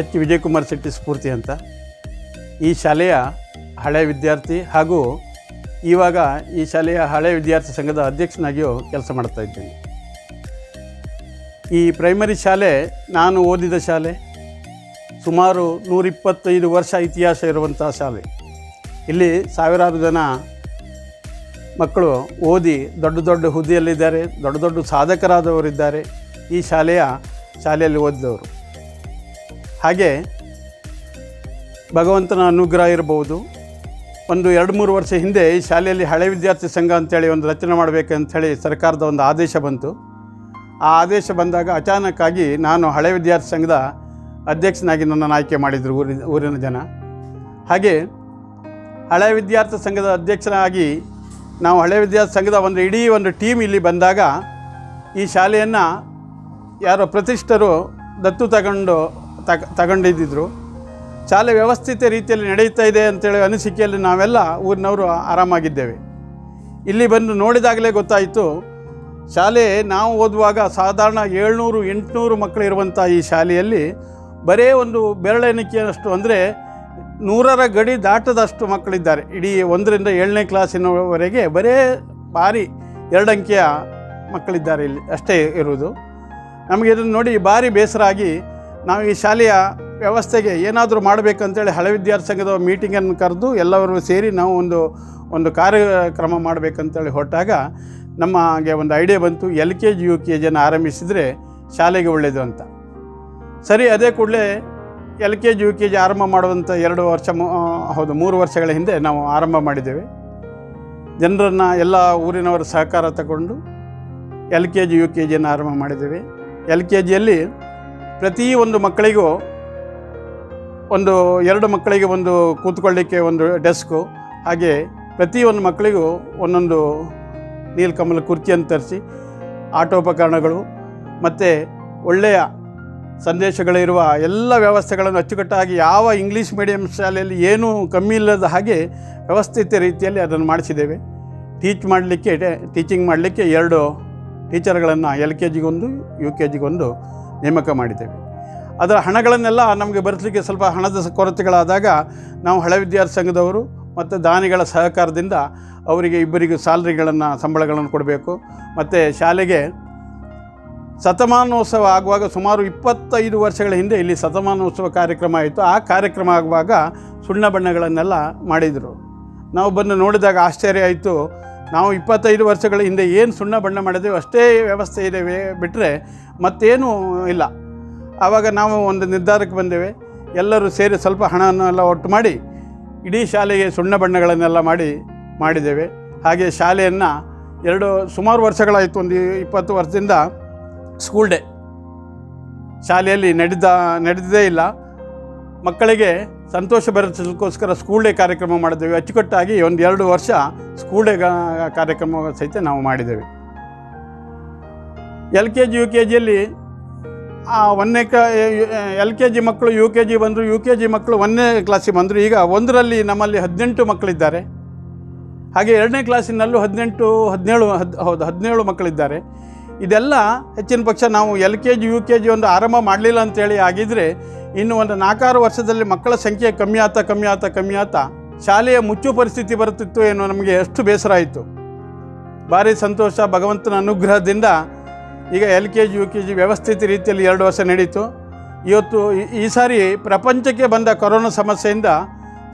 H Vijayakumar Shetty ಸ್ಫೂರ್ತಿ ಅಂತ. ಈ ಶಾಲೆಯ ಹಳೆಯ ವಿದ್ಯಾರ್ಥಿ ಹಾಗೂ ಇವಾಗ ಈ ಶಾಲೆಯ ಹಳೆಯ ವಿದ್ಯಾರ್ಥಿ ಸಂಘದ ಅಧ್ಯಕ್ಷನಾಗಿಯೂ ಕೆಲಸ ಮಾಡ್ತಾ ಇದ್ದೇನೆ. ಈ ಪ್ರೈಮರಿ ಶಾಲೆ ನಾನು ಓದಿದ ಶಾಲೆ, ಸುಮಾರು ನೂರಿಪ್ಪತ್ತೈದು ವರ್ಷ ಇತಿಹಾಸ ಇರುವಂಥ ಶಾಲೆ. ಇಲ್ಲಿ ಸಾವಿರಾರು ಜನ ಮಕ್ಕಳು ಓದಿ ದೊಡ್ಡ ದೊಡ್ಡ ಹುದ್ದೆಯಲ್ಲಿದ್ದಾರೆ, ದೊಡ್ಡ ದೊಡ್ಡ ಸಾಧಕರಾದವರಿದ್ದಾರೆ. ಈ ಶಾಲೆಯ ಶಾಲೆಯಲ್ಲಿ ಓದಿದವರು. ಹಾಗೆ ಭಗವಂತನ ಅನುಗ್ರಹ ಇರಬಹುದು. ಒಂದು ಎರಡು ಮೂರು ವರ್ಷ ಹಿಂದೆ ಈ ಶಾಲೆಯಲ್ಲಿ ಹಳೆ ವಿದ್ಯಾರ್ಥಿ ಸಂಘ ಅಂತೇಳಿ ಒಂದು ರಚನೆ ಮಾಡಬೇಕಂಥೇಳಿ ಸರ್ಕಾರದ ಒಂದು ಆದೇಶ ಬಂತು. ಆ ಆದೇಶ ಬಂದಾಗ ಅಚಾನಕ್ಕಾಗಿ ನಾನು ಹಳೆ ವಿದ್ಯಾರ್ಥಿ ಸಂಘದ ಅಧ್ಯಕ್ಷನಾಗಿ ನನ್ನನ್ನು ಆಯ್ಕೆ ಮಾಡಿದರು ಊರಿನ ಊರಿನ ಜನ. ಹಾಗೆ ಹಳೆ ವಿದ್ಯಾರ್ಥಿ ಸಂಘದ ಅಧ್ಯಕ್ಷನಾಗಿ ನಾವು ಹಳೆ ವಿದ್ಯಾರ್ಥಿ ಸಂಘದ ಒಂದು ಇಡೀ ಒಂದು ಟೀಮ್ ಇಲ್ಲಿ ಬಂದಾಗ ಈ ಶಾಲೆಯನ್ನು ಯಾರೋ ಪ್ರತಿಷ್ಠರು ದತ್ತು ತಗೊಂಡು ತಗ, ತಗೊಂಡಿದ್ದಿದ್ರು. ಶಾಲೆ ವ್ಯವಸ್ಥಿತ ರೀತಿಯಲ್ಲಿ ನಡೆಯುತ್ತಾ ಇದೆ ಅಂತೇಳಿ ಅನಿಸಿಕೆಯಲ್ಲಿ ನಾವೆಲ್ಲ ಊರಿನವರು ಆರಾಮಾಗಿದ್ದೇವೆ. ಇಲ್ಲಿ ಬಂದು ನೋಡಿದಾಗಲೇ ಗೊತ್ತಾಯಿತು, ಶಾಲೆ ನಾವು ಓದುವಾಗ ಸಾಧಾರಣ ಏಳ್ನೂರು, ಎಂಟುನೂರು ಮಕ್ಕಳು ಇರುವಂಥ ಈ ಶಾಲೆಯಲ್ಲಿ ಬರೇ ಒಂದು ಬೆರಳೆಣಿಕೆಯಷ್ಟು ಅಂದರೆ ನೂರರ ಗಡಿ ದಾಟದಷ್ಟು ಮಕ್ಕಳಿದ್ದಾರೆ. ಇಡೀ ಒಂದರಿಂದ ಏಳನೇ ಕ್ಲಾಸಿನವರೆಗೆ ಬರೇ ಭಾರಿ ಎರಡು ಅಂಕಿಯ ಮಕ್ಕಳಿದ್ದಾರೆ ಇಲ್ಲಿ ಅಷ್ಟೇ ಇರುವುದು. ನಮಗೆ ಇದನ್ನು ನೋಡಿ ಭಾರಿ ಬೇಸರ ಆಗಿ ನಾವು ಈ ಶಾಲೆಯ ವ್ಯವಸ್ಥೆಗೆ ಏನಾದರೂ ಮಾಡಬೇಕಂತೇಳಿ ಹಳೆ ವಿದ್ಯಾರ್ಥಿ ಸಂಘದ ಮೀಟಿಂಗನ್ನು ಕರೆದು ಎಲ್ಲರೂ ಸೇರಿ ನಾವು ಒಂದು ಒಂದು ಕಾರ್ಯಕ್ರಮ ಮಾಡಬೇಕಂತೇಳಿ ಹೊರಟಾಗ ನಮಗೆ ಒಂದು ಐಡಿಯಾ ಬಂತು. L K G, U K ಜಿಯನ್ನು ಆರಂಭಿಸಿದರೆ ಶಾಲೆಗೆ ಒಳ್ಳೆಯದು ಅಂತ. ಸರಿ, ಅದೇ ಕೂಡಲೇ L K G, U K G ಆರಂಭ ಮಾಡುವಂಥ ಎರಡು ವರ್ಷ ಹೌದು, ಮೂರು ವರ್ಷಗಳ ಹಿಂದೆ ನಾವು ಆರಂಭ ಮಾಡಿದ್ದೇವೆ. ಜನರನ್ನು ಎಲ್ಲ ಊರಿನವರ ಸಹಕಾರ ತಗೊಂಡು L K G, U K ಜಿಯನ್ನು ಆರಂಭ ಮಾಡಿದ್ದೇವೆ. ಎಲ್ ಕೆ ಜಿಯಲ್ಲಿ ಪ್ರತಿ ಒಂದು ಮಕ್ಕಳಿಗೂ ಒಂದು ಎರಡು ಮಕ್ಕಳಿಗೆ ಒಂದು ಕೂತ್ಕೊಳ್ಳಿಕ್ಕೆ ಒಂದು ಡೆಸ್ಕು, ಹಾಗೆ ಪ್ರತಿಯೊಂದು ಮಕ್ಕಳಿಗೂ ಒಂದೊಂದು ನೀಲಕಮಲ ಕುರ್ಚಿಯನ್ನು ತರಿಸಿ ಆಟೋಪಕರಣಗಳು ಮತ್ತು ಒಳ್ಳೆಯ ಸಂದೇಶಗಳಿರುವ ಎಲ್ಲ ವ್ಯವಸ್ಥೆಗಳನ್ನು ಅಚ್ಚುಕಟ್ಟಾಗಿ ಯಾವ ಇಂಗ್ಲೀಷ್ ಮೀಡಿಯಂ ಶಾಲೆಯಲ್ಲಿ ಏನೂ ಕಮ್ಮಿ ಇಲ್ಲದ ಹಾಗೆ ವ್ಯವಸ್ಥಿತ ರೀತಿಯಲ್ಲಿ ಅದನ್ನು ಮಾಡಿಸಿದ್ದೇವೆ. ಟೀಚ್ ಮಾಡಲಿಕ್ಕೆ, ಟೀಚಿಂಗ್ ಮಾಡಲಿಕ್ಕೆ ಎರಡು ಟೀಚರ್ಗಳನ್ನು ಎಲ್ ಕೆ ಜಿಗೊಂದು, ಯು ಕೆ ಜಿಗೊಂದು ನೇಮಕ ಮಾಡಿದ್ದೇವೆ. ಅದರ ಹಣಗಳನ್ನೆಲ್ಲ ನಮಗೆ ಬರೆಸಲಿಕ್ಕೆ ಸ್ವಲ್ಪ ಹಣದ ಕೊರತೆಗಳಾದಾಗ ನಾವು ಹಳೆ ವಿದ್ಯಾರ್ಥಿ ಸಂಘದವರು ಮತ್ತು ದಾನಿಗಳ ಸಹಕಾರದಿಂದ ಅವರಿಗೆ ಇಬ್ಬರಿಗೂ ಸ್ಯಾಲ್ರಿಗಳನ್ನು, ಸಂಬಳಗಳನ್ನು ಕೊಡಬೇಕು. ಮತ್ತು ಶಾಲೆಗೆ ಶತಮಾನೋತ್ಸವ ಆಗುವಾಗ ಸುಮಾರು ಇಪ್ಪತ್ತೈದು ವರ್ಷಗಳ ಹಿಂದೆ ಇಲ್ಲಿ ಶತಮಾನೋತ್ಸವ ಕಾರ್ಯಕ್ರಮ ಆಯಿತು. ಆ ಕಾರ್ಯಕ್ರಮ ಆಗುವಾಗ ಸುಣ್ಣ ಬಣ್ಣಗಳನ್ನೆಲ್ಲ ಮಾಡಿದರು. ನಾವು ಬಂದು ನೋಡಿದಾಗ ಆಶ್ಚರ್ಯ ಆಯಿತು. ನಾವು ಇಪ್ಪತ್ತೈದು ವರ್ಷಗಳ ಹಿಂದೆ ಏನು ಸುಣ್ಣ ಬಣ್ಣ ಮಾಡಿದ್ವಿ, ಅಷ್ಟೇ ವ್ಯವಸ್ಥೆ ಇದೆ ಬಿಟ್ಟರೆ ಮತ್ತೇನೂ ಇಲ್ಲ. ಆವಾಗ ನಾವು ಒಂದು ನಿರ್ಧಾರಕ್ಕೆ ಬಂದೇವೆ, ಎಲ್ಲರೂ ಸೇರಿ ಸ್ವಲ್ಪ ಹಣವನ್ನೆಲ್ಲ ಒಟ್ಟು ಮಾಡಿ, ಇಡೀ ಶಾಲೆಗೆ ಸುಣ್ಣ ಬಣ್ಣಗಳನ್ನೆಲ್ಲ ಮಾಡಿ, ಮಾಡಿದ್ದೇವೆ. ಹಾಗೆ ಶಾಲೆಯನ್ನು ಎರಡು ಸುಮಾರು ವರ್ಷಗಳಾಯಿತು, ಒಂದು ಇಪ್ಪತ್ತು ವರ್ಷದಿಂದ ಸ್ಕೂಲ್ ಡೇ ಶಾಲೆಯಲ್ಲಿ ನಡೆದ ನಡೆದಿದ್ದೇ ಇಲ್ಲ. ಮಕ್ಕಳಿಗೆ ಸಂತೋಷ ಬರೆಸಲಿಕ್ಕೋಸ್ಕರ ಸ್ಕೂಲ್ ಡೇ ಕಾರ್ಯಕ್ರಮ ಮಾಡಿದ್ದೇವೆ. ಅಚ್ಚುಕಟ್ಟಾಗಿ ಒಂದು ಎರಡು ವರ್ಷ ಸ್ಕೂಲ್ ಡೇ ಕಾರ್ಯಕ್ರಮ ಸಹಿತ ನಾವು ಮಾಡಿದ್ದೇವೆ. L K G, U K ಜಿಯಲ್ಲಿ ಒಂದನೇ ಕ ಎಲ್ ಕೆ ಜಿ ಮಕ್ಕಳು ಯು ಕೆ ಜಿ ಬಂದರು, ಯು ಕೆ ಜಿ ಮಕ್ಕಳು ಒಂದನೇ ಕ್ಲಾಸಿಗೆ ಬಂದರು. ಈಗ ಒಂದರಲ್ಲಿ ನಮ್ಮಲ್ಲಿ ಹದಿನೆಂಟು ಮಕ್ಕಳಿದ್ದಾರೆ. ಹಾಗೆ ಎರಡನೇ ಕ್ಲಾಸಿನಲ್ಲೂ ಹದಿನೆಂಟು, ಹದಿನೇಳು, ಹದ್, ಹೌದು, ಹದಿನೇಳು ಮಕ್ಕಳಿದ್ದಾರೆ. ಇದೆಲ್ಲ ಹೆಚ್ಚಿನ ಪಕ್ಷ ನಾವು L K G, U K G ಒಂದು ಆರಂಭ ಮಾಡಲಿಲ್ಲ ಅಂತೇಳಿ ಆಗಿದ್ದರೆ ಇನ್ನು ಒಂದು ನಾಲ್ಕಾರು ವರ್ಷದಲ್ಲಿ ಮಕ್ಕಳ ಸಂಖ್ಯೆ ಕಮ್ಮಿ ಆತ ಕಮ್ಮಿ ಆತ ಕಮ್ಮಿ ಆತ. ಶಾಲೆಯ ಮುಚ್ಚು ಪರಿಸ್ಥಿತಿ ಬರುತ್ತಿತ್ತು ಏನು ನಮಗೆ ಎಷ್ಟು ಬೇಸರ ಆಯಿತು. ಭಾರಿ ಸಂತೋಷ, ಭಗವಂತನ ಅನುಗ್ರಹದಿಂದ ಈಗ L K G, U K G ವ್ಯವಸ್ಥಿತ ರೀತಿಯಲ್ಲಿ ಎರಡು ವರ್ಷ ನಡೀತು. ಇವತ್ತು ಈ ಸಾರಿ ಪ್ರಪಂಚಕ್ಕೆ ಬಂದ ಕೊರೋನಾ ಸಮಸ್ಯೆಯಿಂದ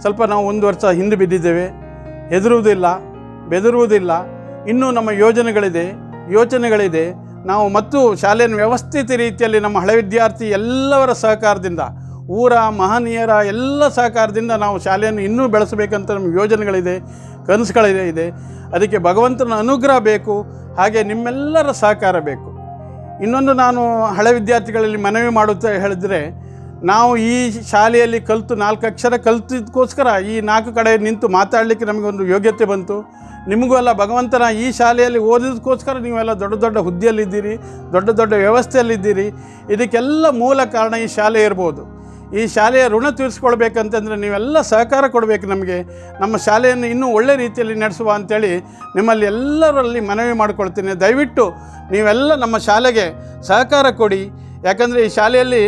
ಸ್ವಲ್ಪ ನಾವು ಒಂದು ವರ್ಷ ಹಿಂದೆ ಬಿದ್ದಿದ್ದೇವೆ. ಹೆದರುವುದಿಲ್ಲ, ಬೆದರುವುದಿಲ್ಲ. ಇನ್ನೂ ನಮ್ಮ ಯೋಜನೆಗಳಿದೆ. ಯೋಚನೆಗಳಿದೆ. ನಾವು ಮತ್ತು ಶಾಲೆಯನ್ನು ವ್ಯವಸ್ಥಿತ ರೀತಿಯಲ್ಲಿ ನಮ್ಮ ಹಳೆ ವಿದ್ಯಾರ್ಥಿ ಎಲ್ಲವರ ಸಹಕಾರದಿಂದ, ಊರ ಮಹನೀಯರ ಎಲ್ಲ ಸಹಕಾರದಿಂದ ನಾವು ಶಾಲೆಯನ್ನು ಇನ್ನೂ ಬೆಳೆಸಬೇಕಂತ ನಮ್ಮ ಯೋಜನೆಗಳಿದೆ, ಕನಸುಗಳಿದೆ, ಇದೆ. ಅದಕ್ಕೆ ಭಗವಂತನ ಅನುಗ್ರಹ ಬೇಕು, ಹಾಗೆ ನಿಮ್ಮೆಲ್ಲರ ಸಹಕಾರ ಬೇಕು. ಇನ್ನೊಂದು ನಾನು ಹಳೆ ವಿದ್ಯಾರ್ಥಿಗಳಲ್ಲಿ ಮನವಿ ಮಾಡುತ್ತಾ ಹೇಳಿದರೆ, ನಾವು ಈ ಶಾಲೆಯಲ್ಲಿ ಕಲಿತು ನಾಲ್ಕು ಅಕ್ಷರ ಕಲಿತಿದ್ದಕ್ಕೋಸ್ಕರ ಈ ನಾಲ್ಕು ಕಡೆ ನಿಂತು ಮಾತಾಡಲಿಕ್ಕೆ ನಮಗೊಂದು ಯೋಗ್ಯತೆ ಬಂತು. ನಿಮಗೂ ಎಲ್ಲ ಭಗವಂತನ ಈ ಶಾಲೆಯಲ್ಲಿ ಓದಿದ್ದಕ್ಕೋಸ್ಕರ ನೀವೆಲ್ಲ ದೊಡ್ಡ ದೊಡ್ಡ ಹುದ್ದೆಯಲ್ಲಿದ್ದೀರಿ, ದೊಡ್ಡ ದೊಡ್ಡ ವ್ಯವಸ್ಥೆಯಲ್ಲಿದ್ದೀರಿ. ಇದಕ್ಕೆಲ್ಲ ಮೂಲ ಕಾರಣ ಈ ಶಾಲೆ ಇರ್ಬೋದು. ಈ ಶಾಲೆಯ ಋಣ ತೀರಿಸ್ಕೊಳ್ಬೇಕಂತಂದರೆ ನೀವೆಲ್ಲ ಸಹಕಾರ ಕೊಡಬೇಕು ನಮಗೆ. ನಮ್ಮ ಶಾಲೆಯನ್ನು ಇನ್ನೂ ಒಳ್ಳೆ ರೀತಿಯಲ್ಲಿ ನಡೆಸುವ ಅಂಥೇಳಿ ನಿಮ್ಮಲ್ಲಿ ಎಲ್ಲರಲ್ಲಿ ಮನವಿ ಮಾಡಿಕೊಳ್ತೀನಿ. ದಯವಿಟ್ಟು ನೀವೆಲ್ಲ ನಮ್ಮ ಶಾಲೆಗೆ ಸಹಕಾರ ಕೊಡಿ. ಯಾಕಂದರೆ ಈ ಶಾಲೆಯಲ್ಲಿ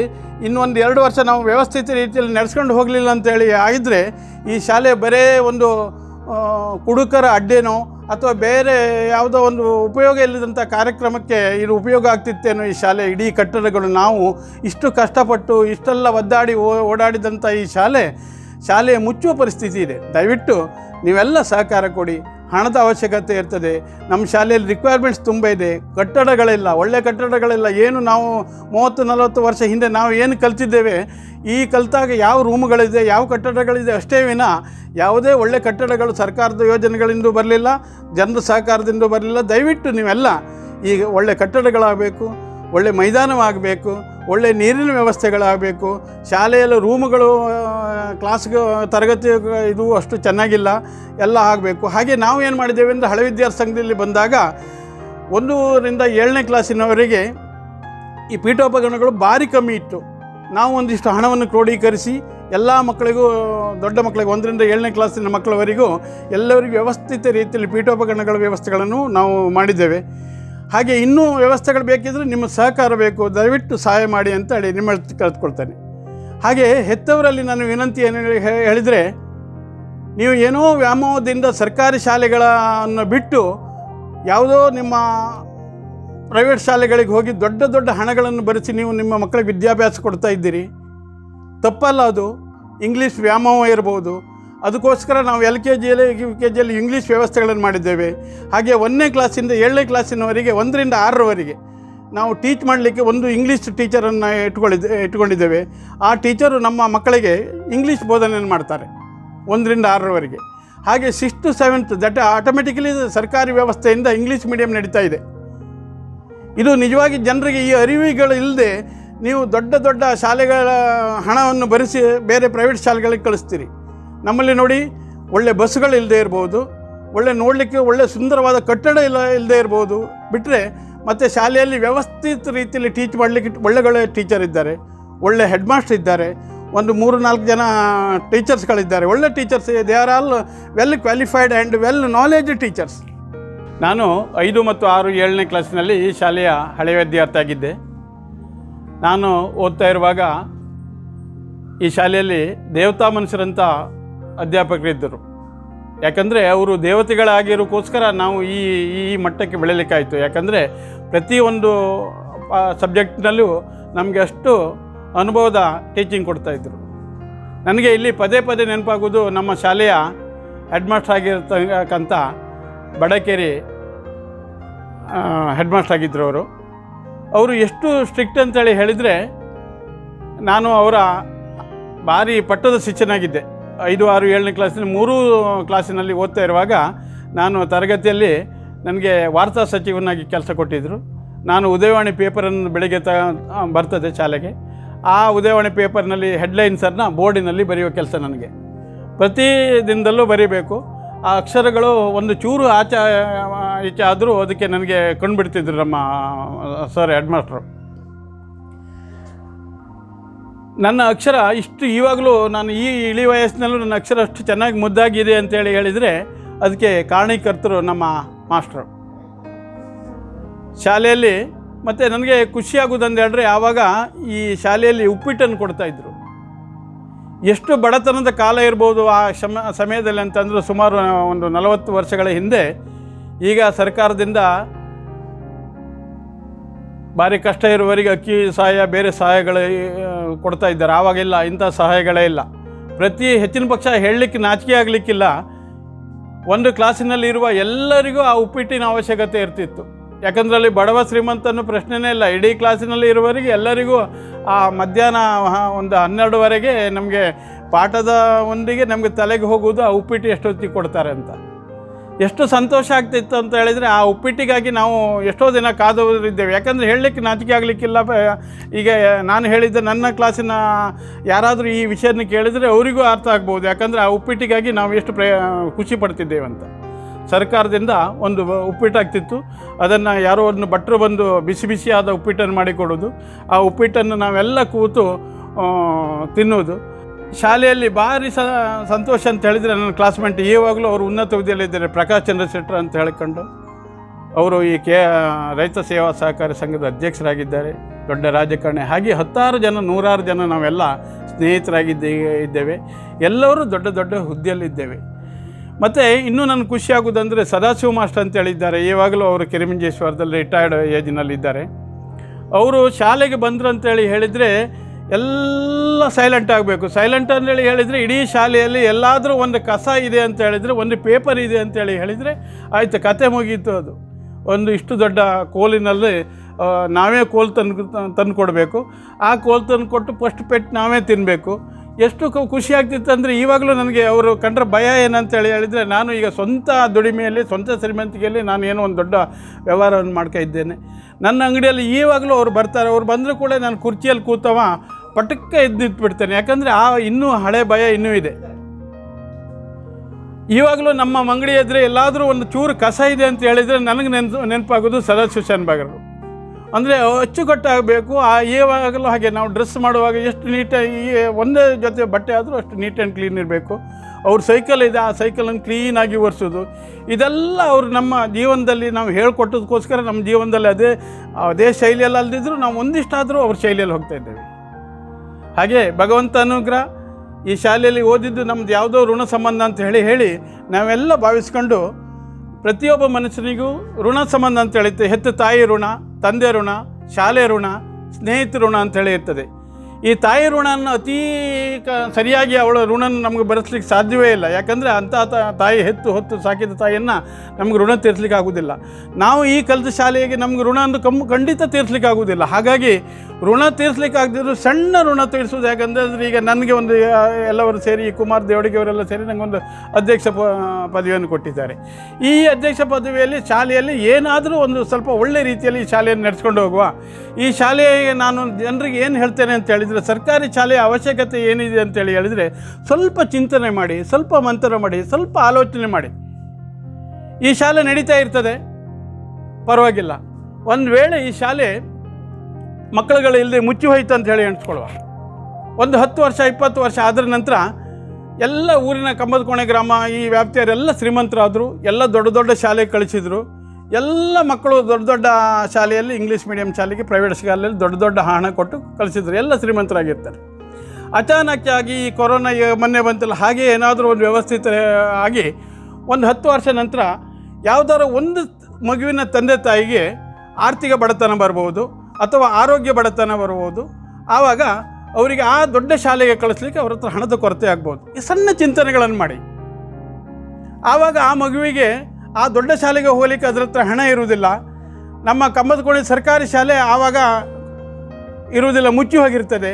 ಇನ್ನೊಂದು ಎರಡು ವರ್ಷ ನಾವು ವ್ಯವಸ್ಥಿತ ರೀತಿಯಲ್ಲಿ ನಡೆಸ್ಕೊಂಡು ಹೋಗಲಿಲ್ಲ ಅಂತೇಳಿ ಆಗಿದ್ದರೆ ಈ ಶಾಲೆ ಬರೇ ಒಂದು ಕುಡುಕರ ಅಡ್ಡೆನೋ ಅಥವಾ ಬೇರೆ ಯಾವುದೋ ಒಂದು ಉಪಯೋಗ ಇಲ್ಲದಂಥ ಕಾರ್ಯಕ್ರಮಕ್ಕೆ ಇದು ಉಪಯೋಗ ಆಗ್ತಿತ್ತೇನೋ ಈ ಶಾಲೆ, ಇಡೀ ಕಟ್ಟಡಗಳು ನಾವು ಇಷ್ಟು ಕಷ್ಟಪಟ್ಟು ಇಷ್ಟೆಲ್ಲ ಒದ್ದಾಡಿ ಓಡಾಡಿದಂಥ ಈ ಶಾಲೆ, ಶಾಲೆಯ ಮುಚ್ಚುವ ಪರಿಸ್ಥಿತಿ ಇದೆ. ದಯವಿಟ್ಟು ನೀವೆಲ್ಲ ಸಹಕಾರ ಕೊಡಿ. ಹಣದ ಅವಶ್ಯಕತೆ ಇರ್ತದೆ. ನಮ್ಮ ಶಾಲೆಯಲ್ಲಿ ರಿಕ್ವೈರ್ಮೆಂಟ್ಸ್ ತುಂಬ ಇದೆ. ಕಟ್ಟಡಗಳಿಲ್ಲ, ಒಳ್ಳೆ ಕಟ್ಟಡಗಳಿಲ್ಲ. ಏನು ನಾವು ಮೂವತ್ತು, ನಲವತ್ತು ವರ್ಷ ಹಿಂದೆ ನಾವು ಏನು ಕಲ್ತಿದ್ದೇವೆ? ಈ ಕಲಿತಾಗ ಯಾವ ರೂಮ್ಗಳಿದೆ, ಯಾವ ಕಟ್ಟಡಗಳಿದೆ ಅಷ್ಟೇ ವಿನ ಯಾವುದೇ ಒಳ್ಳೆ ಕಟ್ಟಡಗಳು ಸರ್ಕಾರದ ಯೋಜನೆಗಳಿಂದ ಬರಲಿಲ್ಲ, ಜನರ ಸಹಕಾರದಿಂದ ಬರಲಿಲ್ಲ. ದಯವಿಟ್ಟು ನೀವೆಲ್ಲ ಈಗ ಒಳ್ಳೆ ಕಟ್ಟಡಗಳಾಗಬೇಕು. ಒಳ್ಳೆ ಮೈದಾನವಾಗಬೇಕು, ಒಳ್ಳೆ ನೀರಿನ ವ್ಯವಸ್ಥೆಗಳಾಗಬೇಕು. ಶಾಲೆಯಲ್ಲಿ ರೂಮುಗಳು ಕ್ಲಾಸ್ಗೆ ತರಗತಿ ಇದು ಅಷ್ಟು ಚೆನ್ನಾಗಿಲ್ಲ, ಎಲ್ಲ ಆಗಬೇಕು. ಹಾಗೆ ನಾವು ಏನು ಮಾಡಿದ್ದೇವೆ ಅಂದರೆ ಹಳೆ ವಿದ್ಯಾರ್ಥಿ ಸಂಘದಲ್ಲಿ ಬಂದಾಗ ಒಂದೂರಿಂದ ಏಳನೇ ಕ್ಲಾಸಿನವರೆಗೆ ಈ ಪೀಠೋಪಕರಣಗಳು ಭಾರಿ ಕಮ್ಮಿ ಇತ್ತು. ನಾವು ಒಂದಿಷ್ಟು ಹಣವನ್ನು ಕ್ರೋಢೀಕರಿಸಿ ಎಲ್ಲ ಮಕ್ಕಳಿಗೂ, ದೊಡ್ಡ ಮಕ್ಕಳಿಗೆ, ಒಂದರಿಂದ ಏಳನೇ ಕ್ಲಾಸಿನ ಮಕ್ಕಳವರೆಗೂ ಎಲ್ಲರಿಗೂ ವ್ಯವಸ್ಥಿತ ರೀತಿಯಲ್ಲಿ ಪೀಠೋಪಕರಣಗಳ ವ್ಯವಸ್ಥೆಗಳನ್ನು ನಾವು ಮಾಡಿದ್ದೇವೆ. ಹಾಗೆ ಇನ್ನೂ ವ್ಯವಸ್ಥೆಗಳು ಬೇಕಿದ್ರೆ ನಿಮ್ಮ ಸಹಕಾರ ಬೇಕು, ದಯವಿಟ್ಟು ಸಹಾಯ ಮಾಡಿ ಅಂತ ಹೇಳಿ ನಿಮ್ಮ ಕಳೆದುಕೊಳ್ತೇನೆ ಹಾಗೆ ಹೆತ್ತವರಲ್ಲಿ ನಾನು ವಿನಂತಿ ಏನು ಹೇಳಿದರೆ, ನೀವು ಏನೋ ವ್ಯಾಮೋಹದಿಂದ ಸರ್ಕಾರಿ ಶಾಲೆಗಳನ್ನು ಬಿಟ್ಟು ಯಾವುದೋ ನಿಮ್ಮ ಪ್ರೈವೇಟ್ ಶಾಲೆಗಳಿಗೆ ಹೋಗಿ ದೊಡ್ಡ ದೊಡ್ಡ ಹಣಗಳನ್ನು ಭರಿಸಿ ನೀವು ನಿಮ್ಮ ಮಕ್ಕಳಿಗೆ ವಿದ್ಯಾಭ್ಯಾಸ ಕೊಡ್ತಾ ಇದ್ದೀರಿ. ತಪ್ಪಲ್ಲ ಅದು. ಇಂಗ್ಲೀಷ್ ವ್ಯಾಮೋಹ ಇರ್ಬೋದು. ಅದಕ್ಕೋಸ್ಕರ ನಾವು ಎಲ್ ಕೆ ಜಿಯಲ್ಲಿ, ಯು ಕೆ ಜಿಯಲ್ಲಿ ಇಂಗ್ಲೀಷ್ ವ್ಯವಸ್ಥೆಗಳನ್ನು ಮಾಡಿದ್ದೇವೆ. ಹಾಗೆ ಒಂದನೇ ಕ್ಲಾಸಿಂದ ಏಳನೇ ಕ್ಲಾಸಿನವರೆಗೆ, ಒಂದರಿಂದ ಆರರವರೆಗೆ ನಾವು ಟೀಚ್ ಮಾಡಲಿಕ್ಕೆ ಒಂದು ಇಂಗ್ಲೀಷ್ ಟೀಚರನ್ನು ಇಟ್ಕೊಳ್ಳಿದ್ದೆ ಇಟ್ಕೊಂಡಿದ್ದೇವೆ. ಆ ಟೀಚರು ನಮ್ಮ ಮಕ್ಕಳಿಗೆ ಇಂಗ್ಲೀಷ್ ಬೋಧನೆಯನ್ನು ಮಾಡ್ತಾರೆ, ಒಂದರಿಂದ ಆರರವರೆಗೆ. ಹಾಗೆ six to seventh that automatically ಸರ್ಕಾರಿ ವ್ಯವಸ್ಥೆಯಿಂದ ಇಂಗ್ಲೀಷ್ ಮೀಡಿಯಂ ನಡೀತಾ ಇದೆ. ಇದು ನಿಜವಾಗಿ ಜನರಿಗೆ ಈ ಅರಿವುಗಳು ಇಲ್ಲದೆ ನೀವು ದೊಡ್ಡ ದೊಡ್ಡ ಶಾಲೆಗಳ ಹಣವನ್ನು ಭರಿಸಿ ಬೇರೆ ಪ್ರೈವೇಟ್ ಶಾಲೆಗಳಿಗೆ ಕಳಿಸ್ತೀರಿ. ನಮ್ಮಲ್ಲಿ ನೋಡಿ ಒಳ್ಳೆ ಬಸ್ಸುಗಳು ಇಲ್ಲದೆ ಇರ್ಬೋದು, ಒಳ್ಳೆ ನೋಡಲಿಕ್ಕೆ ಒಳ್ಳೆ ಸುಂದರವಾದ ಕಟ್ಟಡ ಇಲ್ಲ ಇಲ್ಲದೆ ಇರ್ಬೋದು. ಬಿಟ್ಟರೆ ಮತ್ತು ಶಾಲೆಯಲ್ಲಿ ವ್ಯವಸ್ಥಿತ ರೀತಿಯಲ್ಲಿ ಟೀಚ್ ಮಾಡಲಿಕ್ಕೆ ಒಳ್ಳೆಗಳ ಟೀಚರ್ ಇದ್ದಾರೆ. ಒಳ್ಳೆ ಹೆಡ್ ಮಾಸ್ಟರ್ ಇದ್ದಾರೆ. ಒಂದು ಮೂರು, ನಾಲ್ಕು ಜನ ಟೀಚರ್ಸ್ಗಳಿದ್ದಾರೆ ಒಳ್ಳೆ teachers they are all well qualified and well knowledge teachers ನಾನು ಐದು ಮತ್ತು ಆರು, ಏಳನೇ ಕ್ಲಾಸ್ನಲ್ಲಿ ಈ ಶಾಲೆಯ ಹಳೆಯ ವಿದ್ಯಾರ್ಥಿ ಆಗಿದ್ದೆ ನಾನು ಓದ್ತಾ ಇರುವಾಗ ಈ ಶಾಲೆಯಲ್ಲಿ ದೇವತಾ ಮನುಷ್ಯರಂಥ ಅಧ್ಯಾಪಕರಿದ್ದರು. ಯಾಕಂದರೆ ಅವರು ದೇವತೆಗಳಾಗಿರೋಕ್ಕೋಸ್ಕರ ನಾವು ಈ ಈ ಮಟ್ಟಕ್ಕೆ ಬೆಳೀಲಿಕ್ಕಾಯಿತು. ಯಾಕಂದರೆ ಪ್ರತಿಯೊಂದು ಸಬ್ಜೆಕ್ಟ್ನಲ್ಲೂ ನಮಗೆ ಅಷ್ಟು ಅನುಭವದ ಟೀಚಿಂಗ್ ಕೊಡ್ತಾಯಿದ್ರು ನನಗೆ ಇಲ್ಲಿ ಪದೇ ಪದೇ ನೆನಪಾಗೋದು ನಮ್ಮ ಶಾಲೆಯ ಹೆಡ್ ಮಾಸ್ಟರ್ ಆಗಿರ್ತಕ್ಕಂಥ ಬಡಕೇರಿ ಹೆಡ್ ಮಾಸ್ಟರ್ ಆಗಿದ್ದರು ಅವರು. ಅವರು ಎಷ್ಟು ಸ್ಟ್ರಿಕ್ಟ್ ಅಂತೇಳಿ ಹೇಳಿದರೆ ನಾನು ಅವರ ಭಾರಿ ಪಟ್ಟದ ಶಿಷ್ಯನಾಗಿದ್ದೆ. ಐದು, ಆರು, ಏಳನೇ ಕ್ಲಾಸಿನ ಮೂರೂ ಕ್ಲಾಸಿನಲ್ಲಿ ಓದ್ತಾ ಇರುವಾಗ ನಾನು ತರಗತಿಯಲ್ಲಿ ನನಗೆ ವಾರ್ತಾ ಸಚಿವನಾಗಿ ಕೆಲಸ ಕೊಟ್ಟಿದ್ದರು ನಾನು ಉದಯವಾಣಿ ಪೇಪರನ್ನು ಬೆಳಗ್ಗೆ ತ ಬರ್ತದೆ ಶಾಲೆಗೆ. ಆ ಉದಯವಾಣಿ ಪೇಪರ್ನಲ್ಲಿ ಹೆಡ್ಲೈನ್ಸನ್ನು ಬೋರ್ಡಿನಲ್ಲಿ ಬರೆಯುವ ಕೆಲಸ ನನಗೆ. ಪ್ರತಿ ದಿನದಲ್ಲೂ ಬರೀಬೇಕು. ಆ ಅಕ್ಷರಗಳು ಒಂದು ಚೂರು ಆಚೆ, ಈಚೆ ಆದರೂ ಅದಕ್ಕೆ ನನಗೆ ಕಂಡುಬಿಡ್ತಿದ್ರು ನಮ್ಮ ಸರ್, ಹೆಡ್ ನನ್ನ ಅಕ್ಷರ ಇಷ್ಟು ಇವಾಗಲೂ ನಾನು ಈ ಇಳಿ ವಯಸ್ಸಿನಲ್ಲೂ ನನ್ನ ಅಕ್ಷರ ಅಷ್ಟು ಚೆನ್ನಾಗಿ ಮುದ್ದಾಗಿದೆ ಅಂತೇಳಿ ಹೇಳಿದರೆ ಅದಕ್ಕೆ ಕಾರಣೀಕರ್ತರು ನಮ್ಮ ಮಾಸ್ಟ್ರು. ಶಾಲೆಯಲ್ಲಿ ಮತ್ತು ನನಗೆ ಖುಷಿಯಾಗೋದಂದು ಹೇಳಿದ್ರೆ ಆವಾಗ ಈ ಶಾಲೆಯಲ್ಲಿ ಉಪ್ಪಿಟ್ಟನ್ನು ಕೊಡ್ತಾಯಿದ್ರು ಎಷ್ಟು ಬಡತನದ ಕಾಲ ಇರ್ಬೋದು ಆ ಶಮ, ಸಮಯದಲ್ಲಿ ಅಂತಂದರೆ ಸುಮಾರು ಒಂದು ನಲವತ್ತು ವರ್ಷಗಳ ಹಿಂದೆ ಈಗ ಸರ್ಕಾರದಿಂದ ಭಾರಿ ಕಷ್ಟ ಇರುವವರಿಗೆ ಅಕ್ಕಿ ಸಹಾಯ, ಬೇರೆ ಸಹಾಯಗಳು ಕೊಡ್ತಾ ಇದ್ದಾರೆ. ಆವಾಗೆಲ್ಲ ಇಂಥ ಸಹಾಯಗಳೇ ಇಲ್ಲ. ಪ್ರತಿ ಹೆಚ್ಚಿನ ಪಕ್ಷ ಹೇಳಲಿಕ್ಕೆ, ನಾಚಿಕೆ ಆಗಲಿಕ್ಕಿಲ್ಲ. ಒಂದು ಕ್ಲಾಸಿನಲ್ಲಿ ಇರುವ ಎಲ್ಲರಿಗೂ ಆ ಉಪ್ಪಿಟ್ಟಿನ ಅವಶ್ಯಕತೆ ಇರ್ತಿತ್ತು. ಯಾಕಂದ್ರೆ ಅಲ್ಲಿ ಬಡವ ಶ್ರೀಮಂತನೂ ಪ್ರಶ್ನೆನೇ ಇಲ್ಲ. ಇಡೀ ಕ್ಲಾಸಿನಲ್ಲಿ ಇರುವವರಿಗೆ ಎಲ್ಲರಿಗೂ ಆ ಮಧ್ಯಾಹ್ನ ಒಂದು ಹನ್ನೆರಡುವರೆಗೆ ನಮಗೆ ಪಾಠದ ಒಂದಿಗೆ ನಮಗೆ ತಲೆಗೆ ಹೋಗುವುದು, ಆ ಉಪ್ಪಿಟ್ಟು ಎಷ್ಟೊತ್ತಿಗೆ ಕೊಡ್ತಾರೆ ಅಂತ. ಎಷ್ಟು ಸಂತೋಷ ಆಗ್ತಿತ್ತು ಅಂತ ಹೇಳಿದರೆ ಆ ಉಪ್ಪಿಟ್ಟಿಗಾಗಿ ನಾವು ಎಷ್ಟೋ ದಿನ ಕಾದವರಿದ್ದೇವೆ ಯಾಕಂದರೆ ಹೇಳಲಿಕ್ಕೆ ನಾಚಿಕೆ ಆಗಲಿಕ್ಕಿಲ್ಲ. ಈಗ ನಾನು ಹೇಳಿದ್ದೆ ನನ್ನ ಕ್ಲಾಸಿನ ಯಾರಾದರೂ ಈ ವಿಷಯನ ಕೇಳಿದರೆ ಅವರಿಗೂ ಅರ್ಥ ಆಗ್ಬೋದು. ಯಾಕಂದರೆ ಆ ಉಪ್ಪಿಟ್ಟಿಗಾಗಿ ನಾವು ಎಷ್ಟು ಪ್ರಯ, ಖುಷಿ ಪಡ್ತಿದ್ದೇವೆ ಅಂತ. ಸರ್ಕಾರದಿಂದ ಒಂದು ಉಪ್ಪಿಟ್ಟಾಗ್ತಿತ್ತು ಅದನ್ನು ಯಾರೋ ಒಂದು ಭಟ್ರು ಬಂದು ಬಿಸಿ ಬಿಸಿಯಾದ ಉಪ್ಪಿಟ್ಟನ್ನು ಮಾಡಿಕೊಡೋದು. ಆ ಉಪ್ಪಿಟ್ಟನ್ನು ನಾವೆಲ್ಲ ಕೂತು ತಿನ್ನೋದು. ಶಾಲೆಯಲ್ಲಿ ಭಾರಿ ಸ, ಸಂತೋಷ ಅಂತ ಹೇಳಿದರೆ ನನ್ನ ಕ್ಲಾಸ್ಮೇಟ್ ಇವಾಗಲೂ ಅವರು ಉನ್ನತ ಹುದ್ದೆಯಲ್ಲಿದ್ದಾರೆ ಪ್ರಕಾಶ್ ಚಂದ್ರ ಶೆಟ್ಟರ್ ಅಂತ ಹೇಳ್ಕೊಂಡು. ಅವರು ಈ ಕೆ, ರೈತ ಸೇವಾ ಸಹಕಾರಿ ಸಂಘದ ಅಧ್ಯಕ್ಷರಾಗಿದ್ದಾರೆ, ದೊಡ್ಡ ರಾಜಕಾರಣಿ. ಹಾಗೆ ಹತ್ತಾರು ಜನ, ನೂರಾರು ಜನ ನಾವೆಲ್ಲ ಸ್ನೇಹಿತರಾಗಿದ್ದೇ, ಇದ್ದೇವೆ. ಎಲ್ಲರೂ ದೊಡ್ಡ ದೊಡ್ಡ ಹುದ್ದೆಯಲ್ಲಿದ್ದೇವೆ. ಮತ್ತು ಇನ್ನೂ ನನಗೆ ಖುಷಿ ಸದಾಶಿವ ಮಾಸ್ಟರ್ ಅಂತ ಹೇಳಿದ್ದಾರೆ. ಇವಾಗಲೂ ಅವರು ಕೆರೆಮಿಂಜೇಶ್ವರದಲ್ಲಿ ರಿಟೈರ್ಡ್ ಏಜಿನಲ್ಲಿದ್ದಾರೆ ಅವರು ಶಾಲೆಗೆ ಬಂದರು ಅಂತೇಳಿ ಹೇಳಿದರೆ ಎಲ್ಲ ಸೈಲೆಂಟ್ ಆಗಬೇಕು. ಸೈಲೆಂಟ್ ಅಂತೇಳಿ ಹೇಳಿದರೆ ಇಡೀ ಶಾಲೆಯಲ್ಲಿ ಎಲ್ಲಾದರೂ ಒಂದು ಕಸ ಇದೆ ಅಂತ ಹೇಳಿದರೆ, ಒಂದು ಪೇಪರ್ ಇದೆ ಅಂತೇಳಿ ಹೇಳಿದರೆ ಆಯಿತು, ಕತೆ ಮುಗೀತು ಅದು. ಒಂದು ಇಷ್ಟು ದೊಡ್ಡ ಕೋಲಿನಲ್ಲಿ ನಾವೇ ಕೋಲ್ ತಂದು ತಂದು ಕೊಡಬೇಕು ಆ ಕೋಲ್ ತಂದು ಕೊಟ್ಟು ಫಸ್ಟ್ ಪೆಟ್ಟು ನಾವೇ ತಿನ್ನಬೇಕು ಎಷ್ಟು ಖುಷಿ ಆಗ್ತಿತ್ತು ಅಂದರೆ ಇವಾಗಲೂ ನನಗೆ ಅವರು ಕಂಡ್ರೆ ಭಯ ಏನಂತೇಳಿ ಹೇಳಿದರೆ, ನಾನು ಈಗ ಸ್ವಂತ ದುಡಿಮೆಯಲ್ಲಿ, ಸ್ವಂತ ಶ್ರೀಮಂತಿಕೆಯಲ್ಲಿ ನಾನು ಏನೋ ಒಂದು ದೊಡ್ಡ ವ್ಯವಹಾರವನ್ನು ಮಾಡ್ತಾ ಇದ್ದೇನೆ. ನನ್ನ ಅಂಗಡಿಯಲ್ಲಿ ಈವಾಗಲೂ ಅವ್ರು ಬರ್ತಾರೆ. ಅವ್ರು ಬಂದರೂ ಕೂಡ ನಾನು ಕುರ್ಚಿಯಲ್ಲಿ ಕೂತವ ಪಟಕ್ಕ ಎದ್ದು ಬಿಡ್ತೇನೆ ಯಾಕಂದರೆ ಆ ಇನ್ನೂ ಹಳೆ ಭಯ ಇನ್ನೂ ಇದೆ. ಇವಾಗಲೂ ನಮ್ಮ ಮಂಗಡಿ ಎದುರು ಎಲ್ಲಾದರೂ ಒಂದು ಚೂರು ಕಸ ಇದೆ ಅಂತ ಹೇಳಿದರೆ ನನಗೆ ನೆನ್ಪು ನೆನಪಾಗೋದು ಸದಾಶಿವ ಬಾಗರು ಅಂದರೆ ಅಚ್ಚುಕಟ್ಟಾಗಬೇಕು ಆ ಇವಾಗಲೂ ಹಾಗೆ ನಾವು ಡ್ರೆಸ್ ಮಾಡುವಾಗ ಎಷ್ಟು ನೀಟಾಗಿ ಒಂದೇ ಜೊತೆ ಬಟ್ಟೆ ಆದರೂ ಅಷ್ಟು ನೀಟ್ ಆ್ಯಂಡ್ ಕ್ಲೀನ್ ಇರಬೇಕು. ಅವ್ರ ಸೈಕಲ್ ಇದೆ, ಆ ಸೈಕಲನ್ನು ಕ್ಲೀನಾಗಿ ಒರೆಸೋದು ಇದೆಲ್ಲ ಅವರು ನಮ್ಮ ಜೀವನದಲ್ಲಿ ನಾವು ಹೇಳ್ಕೊಟ್ಟದಕ್ಕೋಸ್ಕರ ನಮ್ಮ ಜೀವನದಲ್ಲಿ ಅದೇ ಅದೇ ಶೈಲಿಯಲ್ಲಿ ಅಲ್ದಿದ್ರು ನಾವು ಒಂದಿಷ್ಟಾದರೂ ಅವ್ರ ಶೈಲಿಯಲ್ಲಿ ಹೋಗ್ತಾ ಇದ್ದೇವೆ. ಹಾಗೆ ಭಗವಂತ ಅನುಗ್ರಹ ಈ ಶಾಲೆಯಲ್ಲಿ ಓದಿದ್ದು ನಮ್ದು ಯಾವುದೋ ಋಣ ಸಂಬಂಧ ಅಂತ ಹೇಳಿ ಹೇಳಿ ನಾವೆಲ್ಲ ಭಾವಿಸ್ಕೊಂಡು ಪ್ರತಿಯೊಬ್ಬ ಮನುಷ್ಯನಿಗೂ ಋಣ ಸಂಬಂಧ ಅಂತ ಹೇಳುತ್ತೆ. ಹೆತ್ತ ತಾಯಿ ಋಣ, ತಂದೆ ಋಣ, ಶಾಲೆ ಋಣ, ಸ್ನೇಹಿತ ಋಣ ಅಂತೇಳಿ ಇರ್ತದೆ. ಈ ತಾಯಿ ಋಣನ ಅತೀ ಕ ಸರಿಯಾಗಿ ಅವಳ ಋಣನ ನಮಗೆ ಬರೆಸ್ಲಿಕ್ಕೆ ಸಾಧ್ಯವೇ ಇಲ್ಲ. ಯಾಕಂದರೆ ಅಂಥ ತಾಯಿ ಹೆತ್ತು ಹೊತ್ತು ಸಾಕಿದ ತಾಯಿಯನ್ನು ನಮ್ಗೆ ಋಣ ತೀರಿಸ್ಲಿಕ್ಕೆ ಆಗೋದಿಲ್ಲ. ನಾವು ಈ ಕಲಿತ ಶಾಲೆಗೆ ನಮ್ಗೆ ಋಣ ಅಂದು ಕಮ್ಮು ಖಂಡಿತ ತೀರಿಸ್ಲಿಕ್ಕೆ ಆಗೋದಿಲ್ಲ. ಹಾಗಾಗಿ ಋಣ ತೀರಿಸ್ಲಿಕ್ಕೆ ಆಗದಿದ್ರು ಸಣ್ಣ ಋಣ ತೀರಿಸೋದು ಯಾಕಂದರೆ ಈಗ ನನಗೆ ಒಂದು ಎಲ್ಲವರು ಸೇರಿ ಕುಮಾರ್ ದೇವಡಿಗೆ ಅವರೆಲ್ಲ ಸೇರಿ ನನಗೊಂದು ಅಧ್ಯಕ್ಷ ಪ, ಪದವಿಯನ್ನು ಕೊಟ್ಟಿದ್ದಾರೆ. ಈ ಅಧ್ಯಕ್ಷ ಪದವಿಯಲ್ಲಿ ಶಾಲೆಯಲ್ಲಿ ಏನಾದರೂ ಒಂದು ಸ್ವಲ್ಪ ಒಳ್ಳೆ ರೀತಿಯಲ್ಲಿ ಈ ಶಾಲೆಯನ್ನು ನಡೆಸ್ಕೊಂಡು ಹೋಗುವ. ಈ ಶಾಲೆಗೆ ನಾನು ಜನರಿಗೆ ಏನು ಹೇಳ್ತೇನೆ ಅಂತ ಹೇಳಿದರೆ ಸರ್ಕಾರಿ ಶಾಲೆಯ ಅವಶ್ಯಕತೆ ಏನಿದೆ ಅಂತೇಳಿ ಹೇಳಿದರೆ ಸ್ವಲ್ಪ ಚಿಂತನೆ ಮಾಡಿ, ಸ್ವಲ್ಪ ಮಂಥನ ಮಾಡಿ, ಸ್ವಲ್ಪ ಆಲೋಚನೆ ಮಾಡಿ. ಈ ಶಾಲೆ ನಡೀತಾ ಇರ್ತದೆ. ಪರವಾಗಿಲ್ಲ. ಒಂದು ವೇಳೆ ಈ ಶಾಲೆ ಮಕ್ಕಳುಗಳು ಇಲ್ಲದೆ ಮುಚ್ಚಿ ಹೋಯ್ತು ಅಂತ ಹೇಳಿ ಎಣಿಸ್ಕೊಳ್ಳುವ. ಒಂದು ಹತ್ತು ವರ್ಷ, ಇಪ್ಪತ್ತು ವರ್ಷ ಆದ ನಂತರ ಎಲ್ಲ ಊರಿನ ಕಂಬದ ಕೋಣೆ ಗ್ರಾಮ, ಈ ವ್ಯಾಪ್ತಿಯವರೆಲ್ಲ ಶ್ರೀಮಂತರಾದರು, ಎಲ್ಲ ದೊಡ್ಡ ದೊಡ್ಡ ಶಾಲೆಗೆ ಕಳಿಸಿದರು. ಎಲ್ಲ ಮಕ್ಕಳು ದೊಡ್ಡ ದೊಡ್ಡ ಶಾಲೆಯಲ್ಲಿ ಇಂಗ್ಲೀಷ್ ಮೀಡಿಯಂ ಶಾಲೆಗೆ ಪ್ರೈವೇಟ್ ಶಾಲೆಯಲ್ಲಿ ದೊಡ್ಡ ದೊಡ್ಡ ಹಣ ಕೊಟ್ಟು ಕಳಿಸಿದ್ರು. ಎಲ್ಲ ಶ್ರೀಮಂತರಾಗಿರ್ತಾರೆ. ಅಚಾನಕ್ಕಾಗಿ ಈ ಕೊರೋನಾ ಮೊನ್ನೆ ಬಂತಲ್ಲ, ಹಾಗೆ ಏನಾದರೂ ಒಂದು ವ್ಯವಸ್ಥಿತ ಆಗಿ ಒಂದು ಹತ್ತು ವರ್ಷ ನಂತರ ಯಾವುದಾದ್ರು ಒಂದು ಮಗುವಿನ ತಂದೆ ತಾಯಿಗೆ ಆರ್ಥಿಕ ಬಡತನ ಬರ್ಬೋದು ಅಥವಾ ಆರೋಗ್ಯ ಬಡತನ ಬರ್ಬೋದು. ಆವಾಗ ಅವರಿಗೆ ಆ ದೊಡ್ಡ ಶಾಲೆಗೆ ಕಳಿಸ್ಲಿಕ್ಕೆ ಅವ್ರ ಹತ್ರ ಹಣದ ಕೊರತೆ ಆಗ್ಬೋದು. ಈ ಸಣ್ಣ ಚಿಂತನೆಗಳನ್ನು ಮಾಡಿ. ಆವಾಗ ಆ ಮಗುವಿಗೆ ಆ ದೊಡ್ಡ ಶಾಲೆಗೆ ಹೋಗಲಿಕ್ಕೆ ಅದರ ಹತ್ರ ಹಣ ಇರುವುದಿಲ್ಲ. ನಮ್ಮ ಕಂಬದ ಸರ್ಕಾರಿ ಶಾಲೆ ಆವಾಗ ಇರುವುದಿಲ್ಲ, ಮುಚ್ಚಿ ಹೋಗಿರ್ತದೆ.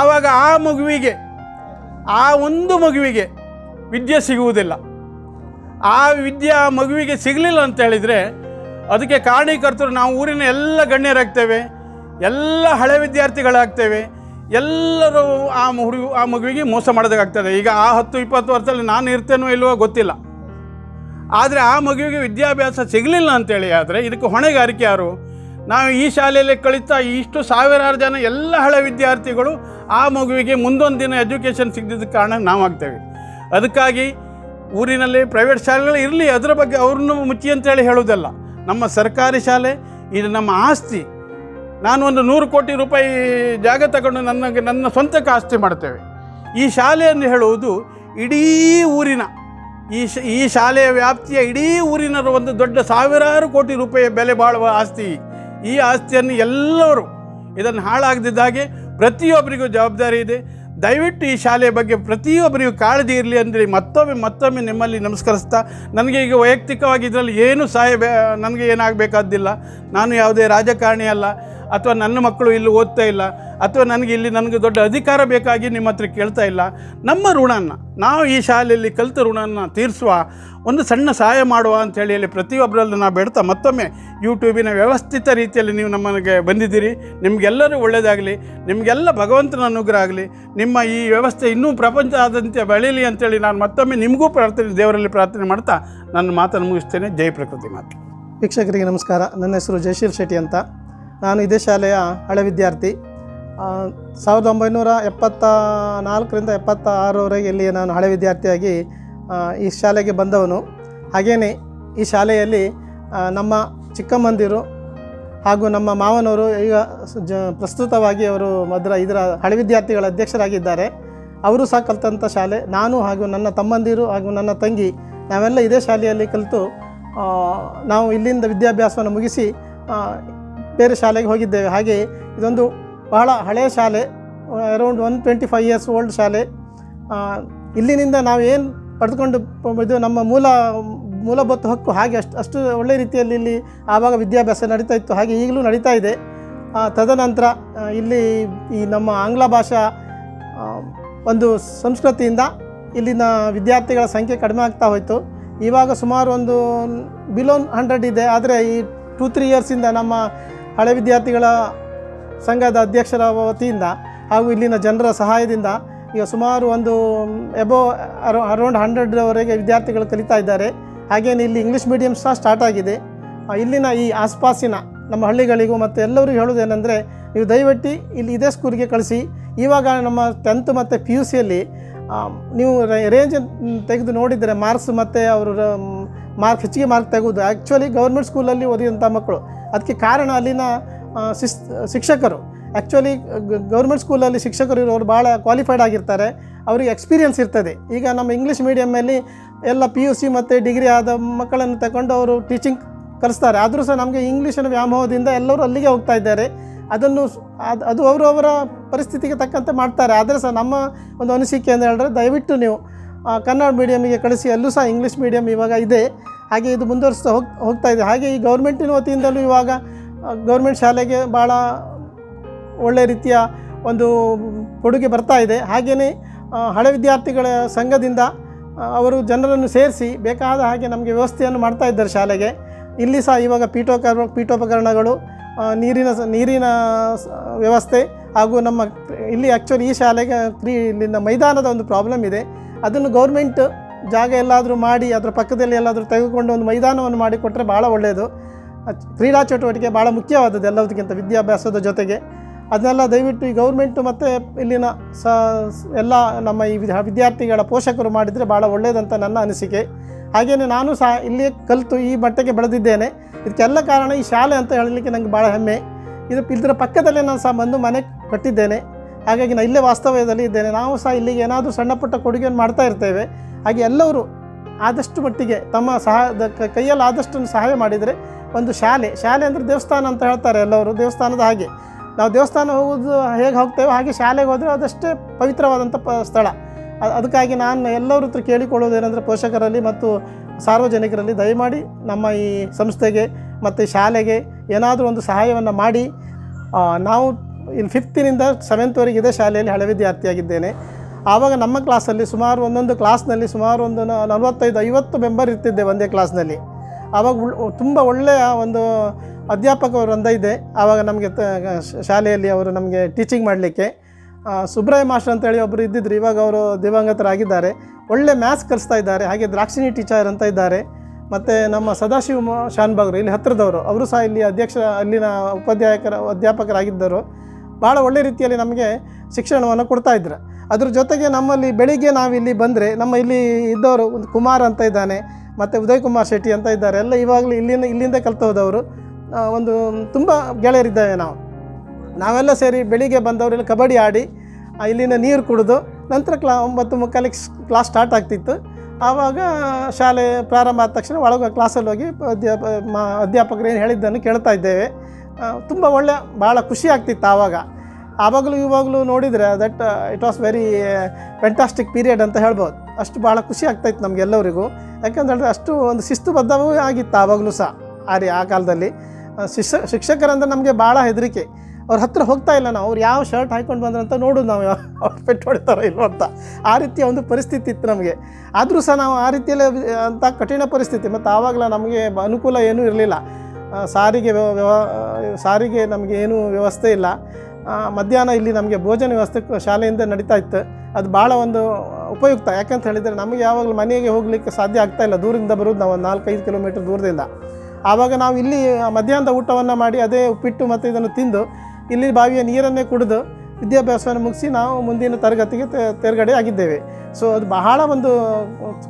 ಆವಾಗ ಆ ಮಗುವಿಗೆ, ಆ ಒಂದು ಮಗುವಿಗೆ ವಿದ್ಯೆ ಸಿಗುವುದಿಲ್ಲ. ಆ ವಿದ್ಯೆ ಆ ಮಗುವಿಗೆ ಸಿಗಲಿಲ್ಲ ಅಂತ ಹೇಳಿದರೆ ಅದಕ್ಕೆ ಕಾರಣೀಕರ್ತರು ನಾವು ಊರಿನ ಎಲ್ಲ ಗಣ್ಯರಾಗ್ತೇವೆ, ಎಲ್ಲ ಹಳೆ ವಿದ್ಯಾರ್ಥಿಗಳಾಗ್ತೇವೆ, ಎಲ್ಲರೂ ಆ ಹುಡುಗ, ಆ ಮಗುವಿಗೆ ಮೋಸ ಮಾಡೋದಾಗ್ತದೆ. ಈಗ ಆ ಹತ್ತು, ಇಪ್ಪತ್ತು ವರ್ಷದಲ್ಲಿ ನಾನು ಇರ್ತೇನೋ ಇಲ್ವೋ ಗೊತ್ತಿಲ್ಲ. ಆದರೆ ಆ ಮಗುವಿಗೆ ವಿದ್ಯಾಭ್ಯಾಸ ಸಿಗಲಿಲ್ಲ ಅಂತೇಳಿ ಆದರೆ ಇದಕ್ಕೆ ಹೊಣೆಗಾರಿಕೆ ಯಾರು? ನಾವು ಈ ಶಾಲೆಯಲ್ಲಿ ಕಲಿತಾ ಇಷ್ಟು ಸಾವಿರಾರು ಜನ ಎಲ್ಲ ಹಳೆ ವಿದ್ಯಾರ್ಥಿಗಳು ಆ ಮಗುವಿಗೆ ಮುಂದೊಂದು ದಿನ ಎಜುಕೇಷನ್ ಸಿಗದಿದ್ದ ಕಾರಣ ನಾವಾಗ್ತೇವೆ. ಅದಕ್ಕಾಗಿ ಊರಿನಲ್ಲಿ ಪ್ರೈವೇಟ್ ಶಾಲೆಗಳು ಇರಲಿ, ಅದರ ಬಗ್ಗೆ ಅವ್ರನ್ನೂ ಮುಚ್ಚಿ ಅಂತೇಳಿ ಹೇಳೋದಲ್ಲ ನಮ್ಮ ಸರ್ಕಾರಿ ಶಾಲೆ, ಇದು ನಮ್ಮ ಆಸ್ತಿ. ನಾನು ಒಂದು ನೂರು ಕೋಟಿ ರೂಪಾಯಿ ಜಾಗ ತಗೊಂಡು ನನಗೆ ನನ್ನ ಸ್ವಂತಕ್ಕೆ ಆಸ್ತಿ ಮಾಡ್ತೇವೆ. ಈ ಶಾಲೆಯನ್ನು ಹೇಳುವುದು ಇಡೀ ಊರಿನ ಈ ಶ, ಈ ಶಾಲೆಯ ವ್ಯಾಪ್ತಿಯ ಇಡೀ ಊರಿನ ಒಂದು ದೊಡ್ಡ ಸಾವಿರಾರು ಕೋಟಿ ರೂಪಾಯಿ ಬೆಲೆ ಬಾಳುವ ಆಸ್ತಿ. ಈ ಆಸ್ತಿಯನ್ನು ಎಲ್ಲರೂ ಇದನ್ನು ಹಾಳಾಗದಿದ್ದಾಗೆ ಪ್ರತಿಯೊಬ್ಬರಿಗೂ ಜವಾಬ್ದಾರಿ ಇದೆ. ದಯವಿಟ್ಟು ಈ ಶಾಲೆಯ ಬಗ್ಗೆ ಪ್ರತಿಯೊಬ್ಬರಿಗೂ ಕಾಳಜಿ ಇರಲಿ ಅಂದರೆ. ಮತ್ತೊಮ್ಮೆ ಮತ್ತೊಮ್ಮೆ ನಿಮ್ಮಲ್ಲಿ ನಮಸ್ಕರಿಸ್ತಾ, ನನಗೆ ಈಗ ವೈಯಕ್ತಿಕವಾಗಿ ಇದರಲ್ಲಿ ಏನು ಸಹಾಯ ನನಗೆ ಏನಾಗಬೇಕಾದ್ದಿಲ್ಲ. ನಾನು ಯಾವುದೇ ರಾಜಕಾರಣಿ ಅಲ್ಲ. ಅಥವಾ ನನ್ನ ಮಕ್ಕಳು ಇಲ್ಲಿ ಓದ್ತಾ ಇಲ್ಲ, ಅಥವಾ ನನಗೆ ಇಲ್ಲಿ ನನಗೆ ದೊಡ್ಡ ಅಧಿಕಾರ ಬೇಕಾಗಿ ನಿಮ್ಮ ಹತ್ರ ಕೇಳ್ತಾ ಇಲ್ಲ, ನಮ್ಮ ಋಣನ, ನಾವು ಈ ಶಾಲೆಯಲ್ಲಿ ಕಲಿತ ಋಣನ ತೀರಿಸುವ, ಒಂದು ಸಣ್ಣ ಸಹಾಯ ಮಾಡುವ ಅಂಥೇಳಿ ಹೇಳಿ ಪ್ರತಿಯೊಬ್ಬರಲ್ಲೂ ನಾವು ಬೇಡ್ತಾ, ಮತ್ತೊಮ್ಮೆ ಯೂಟ್ಯೂಬಿನ ವ್ಯವಸ್ಥಿತ ರೀತಿಯಲ್ಲಿ ನೀವು ನಮಗೆ ಬಂದಿದ್ದೀರಿ, ನಿಮಗೆಲ್ಲರೂ ಒಳ್ಳೆಯದಾಗಲಿ, ನಿಮಗೆಲ್ಲ ಭಗವಂತನ ಅನುಗ್ರಹ ಆಗಲಿ, ನಿಮ್ಮ ಈ ವ್ಯವಸ್ಥೆ ಇನ್ನೂ ಪ್ರಪಂಚದಾದ್ಯಂತ ಬೆಳೀಲಿ ಅಂತೇಳಿ ನಾನು ಮತ್ತೊಮ್ಮೆ ನಿಮಗೂ ಪ್ರಾರ್ಥನೆ, ದೇವರಲ್ಲಿ ಪ್ರಾರ್ಥನೆ ಮಾಡ್ತಾ ನನ್ನ ಮಾತನ್ನು ಮುಗಿಸ್ತೇನೆ, ಜೈ ಪ್ರಕೃತಿ ಮಾತು. ವೀಕ್ಷಕರಿಗೆ ನಮಸ್ಕಾರ, ನನ್ನ ಹೆಸರು ಜಯಶೀಲ್ ಶೆಟ್ಟಿ ಅಂತ. ನಾನು ಇದೇ ಶಾಲೆಯ ಹಳೆ ವಿದ್ಯಾರ್ಥಿ. ಸಾವಿರದ ಒಂಬೈನೂರ ಎಪ್ಪತ್ತ ನಾಲ್ಕರಿಂದ ಎಪ್ಪತ್ತ ಆರರವರೆಗೆ ಇಲ್ಲಿ ನಾನು ಹಳೆ ವಿದ್ಯಾರ್ಥಿಯಾಗಿ ಈ ಶಾಲೆಗೆ ಬಂದವನು. ಹಾಗೆಯೇ ಈ ಶಾಲೆಯಲ್ಲಿ ನಮ್ಮ ಚಿಕ್ಕಮ್ಮಂದಿರು ಹಾಗೂ ನಮ್ಮ ಮಾವನವರು ಈಗ ಜ, ಪ್ರಸ್ತುತವಾಗಿ ಅವರು ಮದ್ರ, ಇದರ ಹಳೆ ವಿದ್ಯಾರ್ಥಿಗಳ ಅಧ್ಯಕ್ಷರಾಗಿದ್ದಾರೆ. ಅವರು ಸಹ ಕಲಿತಂಥ ಶಾಲೆ. ನಾನು ಹಾಗೂ ನನ್ನ ತಮ್ಮಂದಿರು ಹಾಗೂ ನನ್ನ ತಂಗಿ, ನಾವೆಲ್ಲ ಇದೇ ಶಾಲೆಯಲ್ಲಿ ಕಲಿತು ನಾವು ಇಲ್ಲಿಂದ ವಿದ್ಯಾಭ್ಯಾಸವನ್ನು ಮುಗಿಸಿ ಬೇರೆ ಶಾಲೆಗೆ ಹೋಗಿದ್ದೇವೆ. ಹಾಗೆ ಇದೊಂದು ಬಹಳ ಹಳೆಯ ಶಾಲೆ around one twenty five years old ಶಾಲೆ ಇಲ್ಲಿನಿಂದ ನಾವು ಏನು ಪಡೆದುಕೊಂಡು ಇದು ನಮ್ಮ ಮೂಲ, ಮೂಲಭೂತ ಹಕ್ಕು ಹಾಗೆ ಅಷ್ಟು ಅಷ್ಟು ಒಳ್ಳೆ ರೀತಿಯಲ್ಲಿ ಇಲ್ಲಿ ಆವಾಗ ವಿದ್ಯಾಭ್ಯಾಸ ನಡೀತಾ ಇತ್ತು. ಹಾಗೆ ಈಗಲೂ ನಡೀತಾ ಇದೆ. ತದನಂತರ ಇಲ್ಲಿ ಈ ನಮ್ಮ ಆಂಗ್ಲ ಭಾಷಾ ಒಂದು ಸಂಸ್ಕೃತಿಯಿಂದ ಇಲ್ಲಿನ ವಿದ್ಯಾರ್ಥಿಗಳ ಸಂಖ್ಯೆ ಕಡಿಮೆ ಆಗ್ತಾ ಹೋಯಿತು. ಇವಾಗ ಸುಮಾರು ಒಂದು ಬಿಲೋನ್ ಹಂಡ್ರೆಡ್ ಇದೆ. ಆದರೆ ಈ ಟೂ ತ್ರೀ ಇಯರ್ಸಿಂದ ನಮ್ಮ ಹಳೆ ವಿದ್ಯಾರ್ಥಿಗಳ ಸಂಘದ ಅಧ್ಯಕ್ಷರ ವತಿಯಿಂದ ಹಾಗೂ ಇಲ್ಲಿನ ಜನರ ಸಹಾಯದಿಂದ ಈಗ ಸುಮಾರು ಒಂದು ಎಬೋ ಅರೌ ಅರೌಂಡ್ ಹಂಡ್ರೆಡ್ವರೆಗೆ ವಿದ್ಯಾರ್ಥಿಗಳು ಕಲಿತಾ ಇದ್ದಾರೆ. ಹಾಗೇನೆ ಇಲ್ಲಿ ಇಂಗ್ಲೀಷ್ ಮೀಡಿಯಂ ಸಹ ಸ್ಟಾರ್ಟ್ ಆಗಿದೆ. ಇಲ್ಲಿನ ಈ ಆಸ್ಪಾಸಿನ ನಮ್ಮ ಹಳ್ಳಿಗಳಿಗೂ ಮತ್ತು ಎಲ್ಲರಿಗೂ ಹೇಳೋದೇನೆಂದರೆ ನೀವು ದಯವಿಟ್ಟು ಇಲ್ಲಿ ಇದೇ ಸ್ಕೂಲಿಗೆ ಕಳಿಸಿ. ಇವಾಗ ನಮ್ಮ ಟೆಂತ್ ಮತ್ತು ಪಿ ಯು ಸಿಯಲ್ಲಿ ನೀವು ರೇಂಜ್ ತೆಗೆದು ನೋಡಿದರೆ ಮಾರ್ಕ್ಸ್ ಮತ್ತು ಅವರು ಮಾರ್ಕ್ ಹೆಚ್ಚಿಗೆ ಮಾರ್ಕ್ ತೆಗೆದು ಆ್ಯಕ್ಚುಲಿ ಗೌರ್ಮೆಂಟ್ ಸ್ಕೂಲಲ್ಲಿ ಓದಿದಂಥ ಮಕ್ಕಳು. ಅದಕ್ಕೆ ಕಾರಣ ಅಲ್ಲಿನ ಶಿಸ್, ಶಿಕ್ಷಕರು. ಆ್ಯಕ್ಚುಲಿ ಗೌರ್ಮೆಂಟ್ ಸ್ಕೂಲಲ್ಲಿ ಶಿಕ್ಷಕರು ಇರೋರು ಭಾಳ ಕ್ವಾಲಿಫೈಡ್ ಆಗಿರ್ತಾರೆ. ಅವರಿಗೆ ಎಕ್ಸ್ಪೀರಿಯನ್ಸ್ ಇರ್ತದೆ. ಈಗ ನಮ್ಮ ಇಂಗ್ಲೀಷ್ ಮೀಡಿಯಮ್ಮಲ್ಲಿ ಎಲ್ಲ ಪಿ ಯು ಸಿ ಮತ್ತು ಡಿಗ್ರಿ ಆದ ಮಕ್ಕಳನ್ನು ತಗೊಂಡು ಅವರು ಟೀಚಿಂಗ್ ಕಲಿಸ್ತಾರೆ. ಆದರೂ ಸಹ ನಮಗೆ ಇಂಗ್ಲೀಷಿನ ವ್ಯಾಮೋಹದಿಂದ ಎಲ್ಲರೂ ಅಲ್ಲಿಗೆ ಹೋಗ್ತಾ ಇದ್ದಾರೆ. ಅದನ್ನು ಅದು ಅದು ಅವರವರ ಪರಿಸ್ಥಿತಿಗೆ ತಕ್ಕಂತೆ ಮಾಡ್ತಾರೆ. ಆದರೆ ಸಹ ನಮ್ಮ ಒಂದು ಅನಿಸಿಕೆ ಅಂತ ಹೇಳಿದ್ರೆ ದಯವಿಟ್ಟು ನೀವು ಕನ್ನಡ ಮೀಡಿಯಮಿಗೆ ಕಳಿಸಿ, ಅಲ್ಲೂ ಸಹ ಇಂಗ್ಲೀಷ್ ಮೀಡಿಯಮ್ ಇವಾಗ ಇದೆ. ಹಾಗೆ ಇದು ಮುಂದುವರಿಸ್ತಾ ಹೋಗ್ ಹೋಗ್ತಾ ಇದೆ. ಹಾಗೆ ಈ ಗೌರ್ಮೆಂಟಿನ ವತಿಯಿಂದಲೂ ಇವಾಗ ಗೌರ್ಮೆಂಟ್ ಶಾಲೆಗೆ ಭಾಳ ಒಳ್ಳೆ ರೀತಿಯ ಒಂದು ಕೊಡುಗೆ ಬರ್ತಾ ಇದೆ. ಹಾಗೆಯೇ ಹಳೆ ವಿದ್ಯಾರ್ಥಿಗಳ ಸಂಘದಿಂದ ಅವರು ಜನರನ್ನು ಸೇರಿಸಿ ಬೇಕಾದ ಹಾಗೆ ನಮಗೆ ವ್ಯವಸ್ಥೆಯನ್ನು ಮಾಡ್ತಾ ಇದ್ದಾರೆ ಶಾಲೆಗೆ. ಇಲ್ಲಿ ಸಹ ಇವಾಗ ಪೀಠೋಕರ್ ಪೀಠೋಪಕರಣಗಳು ನೀರಿನ ನೀರಿನ ವ್ಯವಸ್ಥೆ ಹಾಗೂ ನಮ್ಮ ಇಲ್ಲಿ ಆ್ಯಕ್ಚುಲಿ ಈ ಶಾಲೆಗೆ ಕ್ರೀ, ಇಲ್ಲಿನ ಮೈದಾನದ ಒಂದು ಪ್ರಾಬ್ಲಮ್ ಇದೆ. ಅದನ್ನು ಗೌರ್ಮೆಂಟ್ ಜಾಗ ಎಲ್ಲಾದರೂ ಮಾಡಿ, ಅದರ ಪಕ್ಕದಲ್ಲಿ ಎಲ್ಲಾದರೂ ತೆಗೆದುಕೊಂಡು ಒಂದು ಮೈದಾನವನ್ನು ಮಾಡಿಕೊಟ್ಟರೆ ಭಾಳ ಒಳ್ಳೆಯದು. ಕ್ರೀಡಾ ಚಟುವಟಿಕೆ ಭಾಳ ಮುಖ್ಯವಾದದ್ದು ಎಲ್ಲದಕ್ಕಿಂತ ವಿದ್ಯಾಭ್ಯಾಸದ ಜೊತೆಗೆ. ಅದನ್ನೆಲ್ಲ ದಯವಿಟ್ಟು ಈ ಗೌರ್ಮೆಂಟು ಮತ್ತು ಇಲ್ಲಿನ ಸ ಎಲ್ಲ ನಮ್ಮ ಈ ವಿದ್ಯಾ- ವಿದ್ಯಾರ್ಥಿಗಳ ಪೋಷಕರು ಮಾಡಿದರೆ ಭಾಳ ಒಳ್ಳೆಯದಂತ ನನ್ನ ಅನಿಸಿಕೆ. ಹಾಗೆಯೇ ನಾನು ಸಹ ಇಲ್ಲಿಯೇ ಕಲಿತು ಈ ಮಟ್ಟಕ್ಕೆ ಬೆಳೆದಿದ್ದೇನೆ. ಇದಕ್ಕೆಲ್ಲ ಕಾರಣ ಈ ಶಾಲೆ ಅಂತ ಹೇಳಲಿಕ್ಕೆ ನನಗೆ ಭಾಳ ಹೆಮ್ಮೆ. ಇದು ಇದರ ಪಕ್ಕದಲ್ಲೇ ನಾನು ಸಹ ಬಂದು ಮನೆ ಕಟ್ಟಿದ್ದೇನೆ. ಹಾಗಾಗಿ ನಾನು ಇಲ್ಲೇ ವಾಸ್ತವ್ಯದಲ್ಲಿ ಇದ್ದೇನೆ. ನಾವು ಸಹ ಇಲ್ಲಿಗೆ ಏನಾದರೂ ಸಣ್ಣ ಪುಟ್ಟ ಕೊಡುಗೆಯನ್ನು ಮಾಡ್ತಾ ಇರ್ತೇವೆ. ಹಾಗೆ ಎಲ್ಲರೂ ಆದಷ್ಟು ಮಟ್ಟಿಗೆ ತಮ್ಮ ಸಹ ಕೈಯಲ್ಲಿ ಆದಷ್ಟು ಸಹಾಯ ಮಾಡಿದರೆ ಒಂದು ಶಾಲೆ. ಶಾಲೆ ಅಂದರೆ ದೇವಸ್ಥಾನ ಅಂತ ಹೇಳ್ತಾರೆ ಎಲ್ಲವರು ದೇವಸ್ಥಾನದ ಹಾಗೆ. ನಾವು ದೇವಸ್ಥಾನ ಹೋಗೋದು ಹೇಗೆ ಹೋಗ್ತೇವೆ ಹಾಗೆ ಶಾಲೆಗೆ ಹೋದರೆ ಅದಷ್ಟೇ ಪವಿತ್ರವಾದಂಥ ಪ ಸ್ಥಳ. ಅದಕ್ಕಾಗಿ ನಾನು ಎಲ್ಲರ ಹತ್ರ ಕೇಳಿಕೊಳ್ಳೋದೇನೆಂದರೆ ಪೋಷಕರಲ್ಲಿ ಮತ್ತು ಸಾರ್ವಜನಿಕರಲ್ಲಿ ದಯಮಾಡಿ ನಮ್ಮ ಈ ಸಂಸ್ಥೆಗೆ ಮತ್ತು ಶಾಲೆಗೆ ಏನಾದರೂ ಒಂದು ಸಹಾಯವನ್ನು ಮಾಡಿ. ನಾವು ಇಲ್ಲಿ ಫಿಫ್ತಿನಿಂದ ಸೆವೆಂತ್ವರೆಗೆ ಇದೇ ಶಾಲೆಯಲ್ಲಿ ಹಳೆ ವಿದ್ಯಾರ್ಥಿಯಾಗಿದ್ದೇನೆ. ಆವಾಗ ನಮ್ಮ ಕ್ಲಾಸಲ್ಲಿ ಸುಮಾರು ಒಂದೊಂದು ಕ್ಲಾಸ್ನಲ್ಲಿ ಸುಮಾರು ಒಂದು ನಲವತ್ತೈದು, ಐವತ್ತು ಮೆಂಬರ್ ಇರ್ತಿದ್ದೆ ಒಂದೇ ಕ್ಲಾಸ್ನಲ್ಲಿ ಆವಾಗ ತುಂಬ ಒಳ್ಳೆಯ ಒಂದು ಅಧ್ಯಾಪಕರು ವೃಂದ ಇದೆ ಆವಾಗ ನಮಗೆ ಶಾಲೆಯಲ್ಲಿ ಅವರು ನಮಗೆ ಟೀಚಿಂಗ್ ಮಾಡಲಿಕ್ಕೆ. ಸುಬ್ರಾಯ ಮಾಸ್ಟರ್ ಅಂತೇಳಿ ಒಬ್ಬರು ಇದ್ದಿದ್ರು. ಇವಾಗ ಅವರು ದಿವಂಗತರಾಗಿದ್ದಾರೆ. ಒಳ್ಳೆ ಮ್ಯಾಥ್ಸ್ ಕಲಿಸ್ತಾ ಇದ್ದಾರೆ. ಹಾಗೆ ದ್ರಾಕ್ಷಿಣಿ ಟೀಚರ್ ಅಂತ ಇದ್ದಾರೆ. ಮತ್ತು ನಮ್ಮ ಸದಾಶಿವ ಶಾನ್ಭಾಗ್ರು ಇಲ್ಲಿ ಹತ್ತಿರದವರು, ಅವರು ಸಹ ಇಲ್ಲಿ ಅಧ್ಯಕ್ಷ, ಅಲ್ಲಿನ ಉಪಾಧ್ಯಾಯಕರ, ಅಧ್ಯಾಪಕರಾಗಿದ್ದರು. ಭಾಳ ಒಳ್ಳೆ ರೀತಿಯಲ್ಲಿ ನಮಗೆ ಶಿಕ್ಷಣವನ್ನು ಕೊಡ್ತಾ ಇದ್ರು. ಅದ್ರ ಜೊತೆಗೆ ನಮ್ಮಲ್ಲಿ ಬೆಳಿಗ್ಗೆ ನಾವಿಲ್ಲಿ ಬಂದರೆ, ನಮ್ಮ ಇಲ್ಲಿ ಇದ್ದವರು ಒಂದು ಕುಮಾರ್ ಅಂತ ಇದ್ದಾನೆ, ಮತ್ತು ಉದಯ್ ಕುಮಾರ್ ಶೆಟ್ಟಿ ಅಂತ ಇದ್ದಾರೆ. ಎಲ್ಲ ಇವಾಗಲೂ ಇಲ್ಲಿಂದ ಇಲ್ಲಿಂದ ಕಲ್ತು ಹೋದವರು ಒಂದು, ತುಂಬ ಗೆಳೆಯರಿದ್ದೇವೆ ನಾವು. ನಾವೆಲ್ಲ ಸೇರಿ ಬೆಳಿಗ್ಗೆ ಬಂದವರೆಲ್ಲ ಕಬಡ್ಡಿ ಆಡಿ ಇಲ್ಲಿನ ನೀರು ಕುಡಿದು ನಂತರ ಕ್ಲಾ, ಒಂಬತ್ತು ಮುಕ್ಕಾಲಿಗೆ ಕ್ಲಾಸ್ ಸ್ಟಾರ್ಟ್ ಆಗ್ತಿತ್ತು. ಆವಾಗ ಶಾಲೆ ಪ್ರಾರಂಭ ಆದ ತಕ್ಷಣ ಒಳಗೆ ಕ್ಲಾಸಲ್ಲಿ ಹೋಗಿ ಅಧ್ಯಾಪ, ಮಾ, ಅಧ್ಯಾಪಕರು ಏನು ಹೇಳಿದ್ದನ್ನು ಕೇಳ್ತಾ ಇದ್ದೇವೆ. ತುಂಬ ಒಳ್ಳೆ ಭಾಳ ಖುಷಿ ಆಗ್ತಿತ್ತು ಆವಾಗ. ಆವಾಗಲೂ ಇವಾಗಲೂ ನೋಡಿದರೆ that it was very fantastic period ಅಂತ ಹೇಳ್ಬೋದು. ಅಷ್ಟು ಭಾಳ ಖುಷಿ ಆಗ್ತಾಯಿತ್ತು ನಮಗೆಲ್ಲರಿಗೂ ಯಾಕಂದ್ರೆ ಅಷ್ಟು ಒಂದು ಶಿಸ್ತುಬದ್ಧವೂ ಆಗಿತ್ತು ಆವಾಗಲೂ ಸಹ. ಆ ರೀ ಆ ಕಾಲದಲ್ಲಿ ಶಿಕ್ಷ, ಶಿಕ್ಷಕರಂದ್ರೆ ನಮಗೆ ಭಾಳ ಹೆದರಿಕೆ. ಅವ್ರ ಹತ್ರ ಹೋಗ್ತಾ ಇಲ್ಲ ನಾವು, ಅವ್ರು ಯಾವ ಶರ್ಟ್ ಹಾಕ್ಕೊಂಡು ಬಂದ್ರೆ ಅಂತ ನೋಡೋದು ನಾವು ಅವ್ರು ಪೆಟ್ಟು ಹೊಡಿತಾರೋ ಇಲ್ವೋ ಅಂತ. ಆ ರೀತಿಯ ಒಂದು ಪರಿಸ್ಥಿತಿ ಇತ್ತು ನಮಗೆ. ಆದರೂ ಸಹ ನಾವು ಆ ರೀತಿಯಲ್ಲಿ ಅಂಥ ಕಠಿಣ ಪರಿಸ್ಥಿತಿ, ಮತ್ತು ಆವಾಗಲ ನಮಗೆ ಅನುಕೂಲ ಏನೂ ಇರಲಿಲ್ಲ. ಸಾರಿಗೆ ವ್ಯವ ಸಾರಿಗೆ ನಮಗೆ ಏನೂ ವ್ಯವಸ್ಥೆ ಇಲ್ಲ. ಮಧ್ಯಾಹ್ನ ಇಲ್ಲಿ ನಮಗೆ ಭೋಜನ ವ್ಯವಸ್ಥೆ ಶಾಲೆಯಿಂದ ನಡೀತಾ ಇತ್ತು. ಅದು ಭಾಳ ಒಂದು ಉಪಯುಕ್ತ. ಯಾಕಂತ ಹೇಳಿದರೆ ನಮಗೆ ಯಾವಾಗಲೂ ಮನೆಗೆ ಹೋಗಲಿಕ್ಕೆ ಸಾಧ್ಯ ಆಗ್ತಾ ಇಲ್ಲ. ದೂರದಿಂದ ಬರೋದು ನಾವು ಒಂದು ನಾಲ್ಕೈದು ಕಿಲೋಮೀಟ್ರ್ ದೂರದಿಂದ. ಆವಾಗ ನಾವು ಇಲ್ಲಿ ಮಧ್ಯಾಹ್ನದ ಊಟವನ್ನು ಮಾಡಿ ಅದೇ ಉಪ್ಪಿಟ್ಟು ಮತ್ತು ಇದನ್ನು ತಿಂದು ಇಲ್ಲಿ ಬಾವಿಯ ನೀರನ್ನೇ ಕುಡಿದು ವಿದ್ಯಾಭ್ಯಾಸವನ್ನು ಮುಗಿಸಿ ನಾವು ಮುಂದಿನ ತರಗತಿಗೆ ತೆರಗಡೆ ಆಗಿದ್ದೇವೆ. ಸೊ ಅದು ಬಹಳ ಒಂದು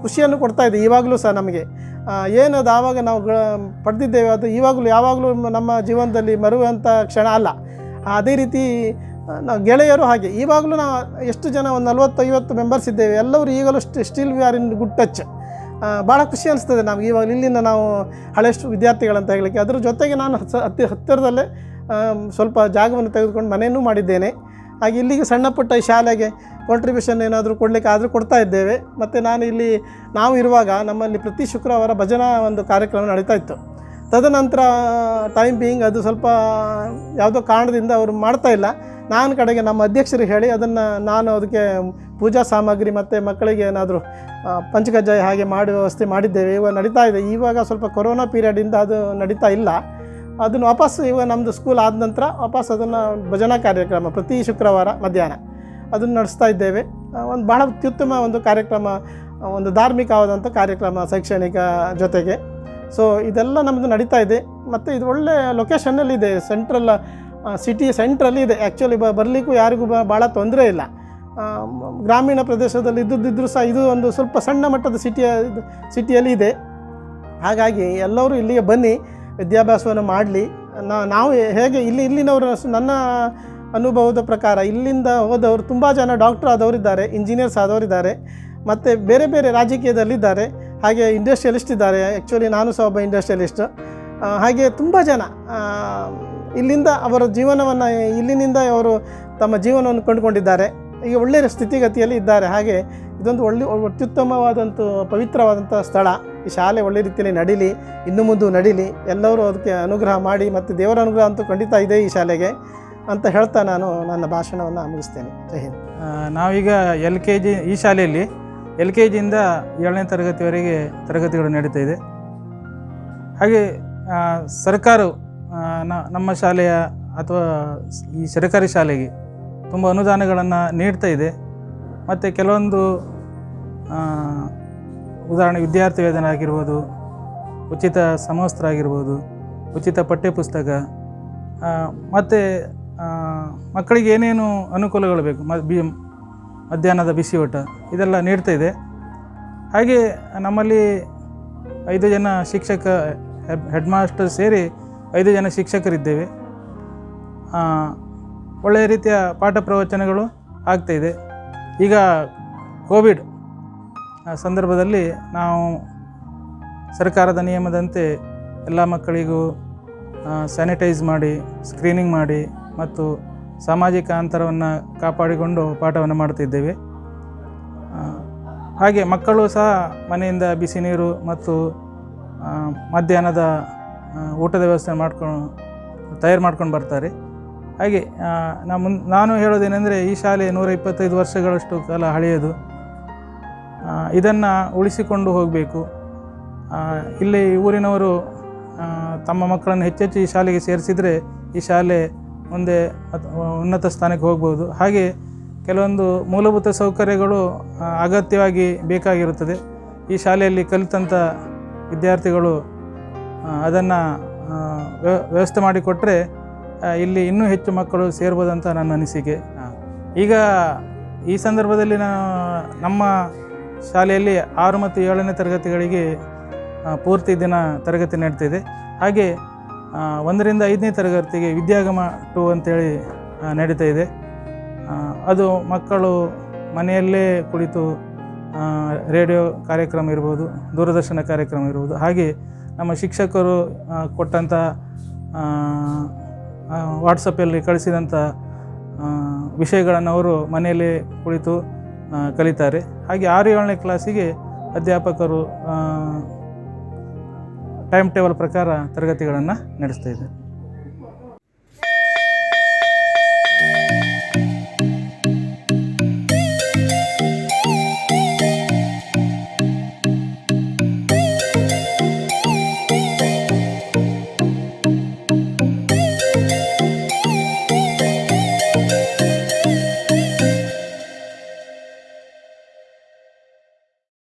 ಖುಷಿಯನ್ನು ಕೊಡ್ತಾ ಇದೆ ಇವಾಗಲೂ ಸಹ ನಮಗೆ. ಏನದು ಆವಾಗ ನಾವು ಪಡೆದಿದ್ದೇವೆ ಅದು ಇವಾಗಲೂ ಯಾವಾಗಲೂ ನಮ್ಮ ಜೀವನದಲ್ಲಿ ಮರುವಂಥ ಕ್ಷಣ ಅಲ್ಲ. ಅದೇ ರೀತಿ ನಾವು ಗೆಳೆಯರು ಹಾಗೆ. ಇವಾಗಲೂ ನಾವು ಎಷ್ಟು ಜನ ಒಂದು ನಲ್ವತ್ತು ಐವತ್ತು ಮೆಂಬರ್ಸ್ ಇದ್ದೇವೆ. ಎಲ್ಲರೂ ಈಗಲೂ still we are in good touch ಭಾಳ ಖುಷಿ ಅನಿಸ್ತದೆ ನಮ್ಗೆ. ಇವಾಗ ಇಲ್ಲಿಂದ ನಾವು ಹಳೆಷ್ಟು ವಿದ್ಯಾರ್ಥಿಗಳಂತ ಹೇಳಲಿಕ್ಕೆ. ಅದ್ರ ಜೊತೆಗೆ ನಾನು ಹತ್ತಿ ಹತ್ತಿರದಲ್ಲೇ ಸ್ವಲ್ಪ ಜಾಗವನ್ನು ತೆಗೆದುಕೊಂಡು ಮನೆಯೂ ಮಾಡಿದ್ದೇನೆ. ಹಾಗೆ ಇಲ್ಲಿಗೆ ಸಣ್ಣ ಪುಟ್ಟ ಶಾಲೆಗೆ ಕಾಂಟ್ರಿಬ್ಯೂಷನ್ ಏನಾದರೂ ಕೊಡಲಿಕ್ಕೆ ಆದರೂ ಕೊಡ್ತಾ ಇದ್ದೇವೆ. ಮತ್ತು ನಾನು ಇಲ್ಲಿ, ನಾವು ಇರುವಾಗ ನಮ್ಮಲ್ಲಿ ಪ್ರತಿ ಶುಕ್ರವಾರ ಭಜನಾ ಒಂದು ಕಾರ್ಯಕ್ರಮ ನಡೀತಾ ಇತ್ತು. ತದನಂತರ ಟೈಮ್ ಬೀಯಿಂಗ್ ಅದು ಸ್ವಲ್ಪ ಯಾವುದೋ ಕಾರಣದಿಂದ ಅವರು ಮಾಡ್ತಾ ಇಲ್ಲ. ನಾನು ಕಡೆಗೆ ನಮ್ಮ ಅಧ್ಯಕ್ಷರು ಹೇಳಿ ಅದನ್ನು ನಾನು ಅದಕ್ಕೆ ಪೂಜಾ ಸಾಮಗ್ರಿ ಮತ್ತು ಮಕ್ಕಳಿಗೆ ಏನಾದರೂ ಪಂಚಕಜ್ಜಾಯ ಹಾಗೆ ಮಾಡಿ ವ್ಯವಸ್ಥೆ ಮಾಡಿದ್ದೇವೆ. ಇವಾಗ ನಡೀತಾ ಇದೆ. ಇವಾಗ ಸ್ವಲ್ಪ ಕೊರೋನಾ ಪೀರಿಯಡಿಂದ ಅದು ನಡೀತಾ ಇಲ್ಲ. ಅದನ್ನು ವಾಪಸ್ಸು ಇವಾಗ ನಮ್ಮದು ಸ್ಕೂಲ್ ಆದ ನಂತರ ವಾಪಸ್ ಅದನ್ನು ಭಜನಾ ಕಾರ್ಯಕ್ರಮ ಪ್ರತಿ ಶುಕ್ರವಾರ ಮಧ್ಯಾಹ್ನ. ಅದನ್ನು ನಡೆಸ್ತಾ ಇದ್ದೇವೆ. ಒಂದು ಬಹಳ ಅತ್ಯುತ್ತಮ ಒಂದು ಕಾರ್ಯಕ್ರಮ ಒಂದು ಧಾರ್ಮಿಕವಾದಂಥ ಕಾರ್ಯಕ್ರಮ ಶೈಕ್ಷಣಿಕ ಜೊತೆಗೆ. ಸೊ ಇದೆಲ್ಲ ನಮ್ಮದು ನಡೀತಾ ಇದೆ. ಮತ್ತು ಇದು ಒಳ್ಳೆ ಲೊಕೇಶನ್ನಲ್ಲಿದೆ ಸೆಂಟ್ರಲ್ ಸಿಟಿ ಸೆಂಟ್ರಲ್ಲಿ ಇದೆ. ಆ್ಯಕ್ಚುಲಿ ಬರಲಿಕ್ಕೂ ಯಾರಿಗೂ ಭಾಳ ತೊಂದರೆ ಇಲ್ಲ. ಗ್ರಾಮೀಣ ಪ್ರದೇಶದಲ್ಲಿ ಇದ್ದಿದ್ದರೂ ಸಹ ಇದು ಒಂದು ಸ್ವಲ್ಪ ಸಣ್ಣ ಮಟ್ಟದ ಸಿಟಿಯ ಸಿಟಿಯಲ್ಲಿ ಇದೆ. ಹಾಗಾಗಿ ಎಲ್ಲರೂ ಇಲ್ಲಿಗೆ ಬನ್ನಿ. ವಿದ್ಯಾಭ್ಯಾಸವನ್ನು ಮಾಡಲಿ. ನಾವು ಹೇಗೆ ಇಲ್ಲಿ, ಇಲ್ಲಿನವರು ನನ್ನ ಅನುಭವದ ಪ್ರಕಾರ ಇಲ್ಲಿಂದ ಹೋದವರು ತುಂಬ ಜನ ಡಾಕ್ಟರ್ ಆದವರಿದ್ದಾರೆ, ಇಂಜಿನಿಯರ್ಸ್ ಆದವರಿದ್ದಾರೆ, ಮತ್ತು ಬೇರೆ ಬೇರೆ ರಾಜಕೀಯದಲ್ಲಿದ್ದಾರೆ, ಹಾಗೆ ಇಂಡಸ್ಟ್ರಿಯಲಿಸ್ಟ್ ಇದ್ದಾರೆ ಆ್ಯಕ್ಚುಲಿ ನಾನು ಸಹ ಒಬ್ಬ ಇಂಡಸ್ಟ್ರಿಯಲಿಸ್ಟ್. ಹಾಗೆ ತುಂಬ ಜನ ಇಲ್ಲಿಂದ ಅವರ ಜೀವನವನ್ನು, ಇಲ್ಲಿನಿಂದ ಅವರು ತಮ್ಮ ಜೀವನವನ್ನು ಕಂಡುಕೊಂಡಿದ್ದಾರೆ. ಈಗ ಒಳ್ಳೆಯ ಸ್ಥಿತಿಗತಿಯಲ್ಲಿ ಇದ್ದಾರೆ. ಹಾಗೆ ಇದೊಂದು ಒಳ್ಳೆ, ಅತ್ಯುತ್ತಮವಾದಂಥ, ಪವಿತ್ರವಾದಂಥ ಸ್ಥಳ. ಈ ಶಾಲೆ ಒಳ್ಳೆ ರೀತಿಯಲ್ಲಿ ನಡೀಲಿ, ಇನ್ನು ಮುಂದೆ ನಡೀಲಿ. ಎಲ್ಲರೂ ಅದಕ್ಕೆ ಅನುಗ್ರಹ ಮಾಡಿ ಮತ್ತು ದೇವರ ಅನುಗ್ರಹ ಅಂತೂ ಖಂಡಿತ ಇದೆ ಈ ಶಾಲೆಗೆ ಅಂತ ಹೇಳ್ತಾ ನಾನು ನನ್ನ ಭಾಷಣವನ್ನು ಮುಗಿಸ್ತೇನೆ. ಜೈ ಹಿಂದ್. ನಾವೀಗ ಎಲ್ ಕೆ ಜಿ, ಈ ಶಾಲೆಯಲ್ಲಿ ಎಲ್ ಕೆ ಜಿಯಿಂದ ಏಳನೇ ತರಗತಿವರೆಗೆ ತರಗತಿಗಳು ನಡೀತಾ ಇದೆ. ಹಾಗೆ ಸರ್ಕಾರ ನಮ್ಮ ಶಾಲೆಯ ಅಥವಾ ಈ ಸರ್ಕಾರಿ ಶಾಲೆಗೆ ತುಂಬ ಅನುದಾನಗಳನ್ನು ನೀಡ್ತಾ ಇದೆ. ಮತ್ತು ಕೆಲವೊಂದು ಉದಾಹರಣೆ ವಿದ್ಯಾರ್ಥಿ ವೇತನ ಆಗಿರ್ಬೋದು, ಉಚಿತ ಸಮವಸ್ತ್ರ ಆಗಿರ್ಬೋದು, ಉಚಿತ ಪಠ್ಯಪುಸ್ತಕ ಮತ್ತು ಮಕ್ಕಳಿಗೆ ಏನೇನು ಅನುಕೂಲಗಳು ಬೇಕು? ಮ, ಬಿ, ಮಧ್ಯಾಹ್ನದ ಬಿಸಿ ಊಟ ಇದೆಲ್ಲ ನೀಡ್ತಾ ಇದೆ. ಹಾಗೆ ನಮ್ಮಲ್ಲಿ ಐದು ಜನ ಶಿಕ್ಷಕ, ಹೆಡ್ ಮಾಸ್ಟರ್ ಸೇರಿ ಐದು ಜನ ಶಿಕ್ಷಕರಿದ್ದೇವೆ. ಒಳ್ಳೆಯ ರೀತಿಯ ಪಾಠ ಪ್ರವಚನಗಳು ಆಗ್ತಾಯಿದೆ ಈಗ ಕೋವಿಡ್ ಸಂದರ್ಭದಲ್ಲಿ ನಾವು ಸರ್ಕಾರದ ನಿಯಮದಂತೆ ಎಲ್ಲ ಮಕ್ಕಳಿಗೂ ಸ್ಯಾನಿಟೈಸ್ ಮಾಡಿ ಸ್ಕ್ರೀನಿಂಗ್ ಮಾಡಿ ಮತ್ತು ಸಾಮಾಜಿಕ ಅಂತರವನ್ನು ಕಾಪಾಡಿಕೊಂಡು ಪಾಠವನ್ನು ಮಾಡ್ತಿದ್ದೇವೆ ಹಾಗೆ ಮಕ್ಕಳು ಸಹ ಮನೆಯಿಂದ ಬಿಸಿ ನೀರು ಮತ್ತು ಮಧ್ಯಾಹ್ನದ ಊಟದ ವ್ಯವಸ್ಥೆ ಮಾಡ್ಕೊಂಡು ತಯಾರು ಮಾಡ್ಕೊಂಡು ಬರ್ತಾರೆ. ಹಾಗೆ ನಾ ನಾನು ಹೇಳೋದೇನೆಂದರೆ ಈ ಶಾಲೆ ನೂರ ಇಪ್ಪತ್ತೈದು ವರ್ಷಗಳಷ್ಟು ಕಾಲ ಹಳೆಯದು. ಇದನ್ನು ಉಳಿಸಿಕೊಂಡು ಹೋಗಬೇಕು. ಇಲ್ಲಿ ಊರಿನವರು ತಮ್ಮ ಮಕ್ಕಳನ್ನು ಹೆಚ್ಚೆಚ್ಚು ಈ ಶಾಲೆಗೆ ಸೇರಿಸಿದರೆ ಈ ಶಾಲೆ ಮುಂದೆ ಉನ್ನತ ಸ್ಥಾನಕ್ಕೆ ಹೋಗ್ಬೋದು. ಹಾಗೆ ಕೆಲವೊಂದು ಮೂಲಭೂತ ಸೌಕರ್ಯಗಳು ಅಗತ್ಯವಾಗಿ ಬೇಕಾಗಿರುತ್ತದೆ. ಈ ಶಾಲೆಯಲ್ಲಿ ಕಲಿತಂಥ ವಿದ್ಯಾರ್ಥಿಗಳು ಅದನ್ನು ವ್ಯವಸ್ಥೆ ಮಾಡಿಕೊಟ್ಟರೆ ಇಲ್ಲಿ ಇನ್ನೂ ಹೆಚ್ಚು ಮಕ್ಕಳು ಸೇರ್ಬೋದಂತ ನನ್ನ ಅನಿಸಿಕೆ. ಈಗ ಈ ಸಂದರ್ಭದಲ್ಲಿ ನಾನು ನಮ್ಮ ಶಾಲೆಯಲ್ಲಿ ಆರು ಮತ್ತು ಏಳನೇ ತರಗತಿಗಳಿಗೆ ಪೂರ್ತಿ ದಿನ ತರಗತಿ ನಡೀತಿದೆ. ಹಾಗೆ ಒಂದರಿಂದ ಐದನೇ ತರಗತಿಗೆ ವಿದ್ಯಾಗಮ ಟು ಅಂತೇಳಿ ನಡೀತಾ ಇದೆ. ಅದು ಮಕ್ಕಳು ಮನೆಯಲ್ಲೇ ಕುಳಿತು ರೇಡಿಯೋ ಕಾರ್ಯಕ್ರಮ ಇರ್ಬೋದು, ದೂರದರ್ಶನ ಕಾರ್ಯಕ್ರಮ ಇರ್ಬೋದು. ಹಾಗೆ ನಮ್ಮ ಶಿಕ್ಷಕರು ಕೊಟ್ಟಂಥ ವಾಟ್ಸಪ್ಪಲ್ಲಿ ಕಳಿಸಿದಂಥ ವಿಷಯಗಳನ್ನು ಅವರು ಮನೆಯಲ್ಲೇ ಕುಳಿತು ಕಲಿತಾರೆ. ಹಾಗೆ ಆರು ಏಳನೇ ಕ್ಲಾಸಿಗೆ ಅಧ್ಯಾಪಕರು ಟೈಮ್ ಟೇಬಲ್ ಪ್ರಕಾರ ತರಗತಿಗಳನ್ನು ನಡೆಸ್ತಾ ಇದ್ದಾರೆ.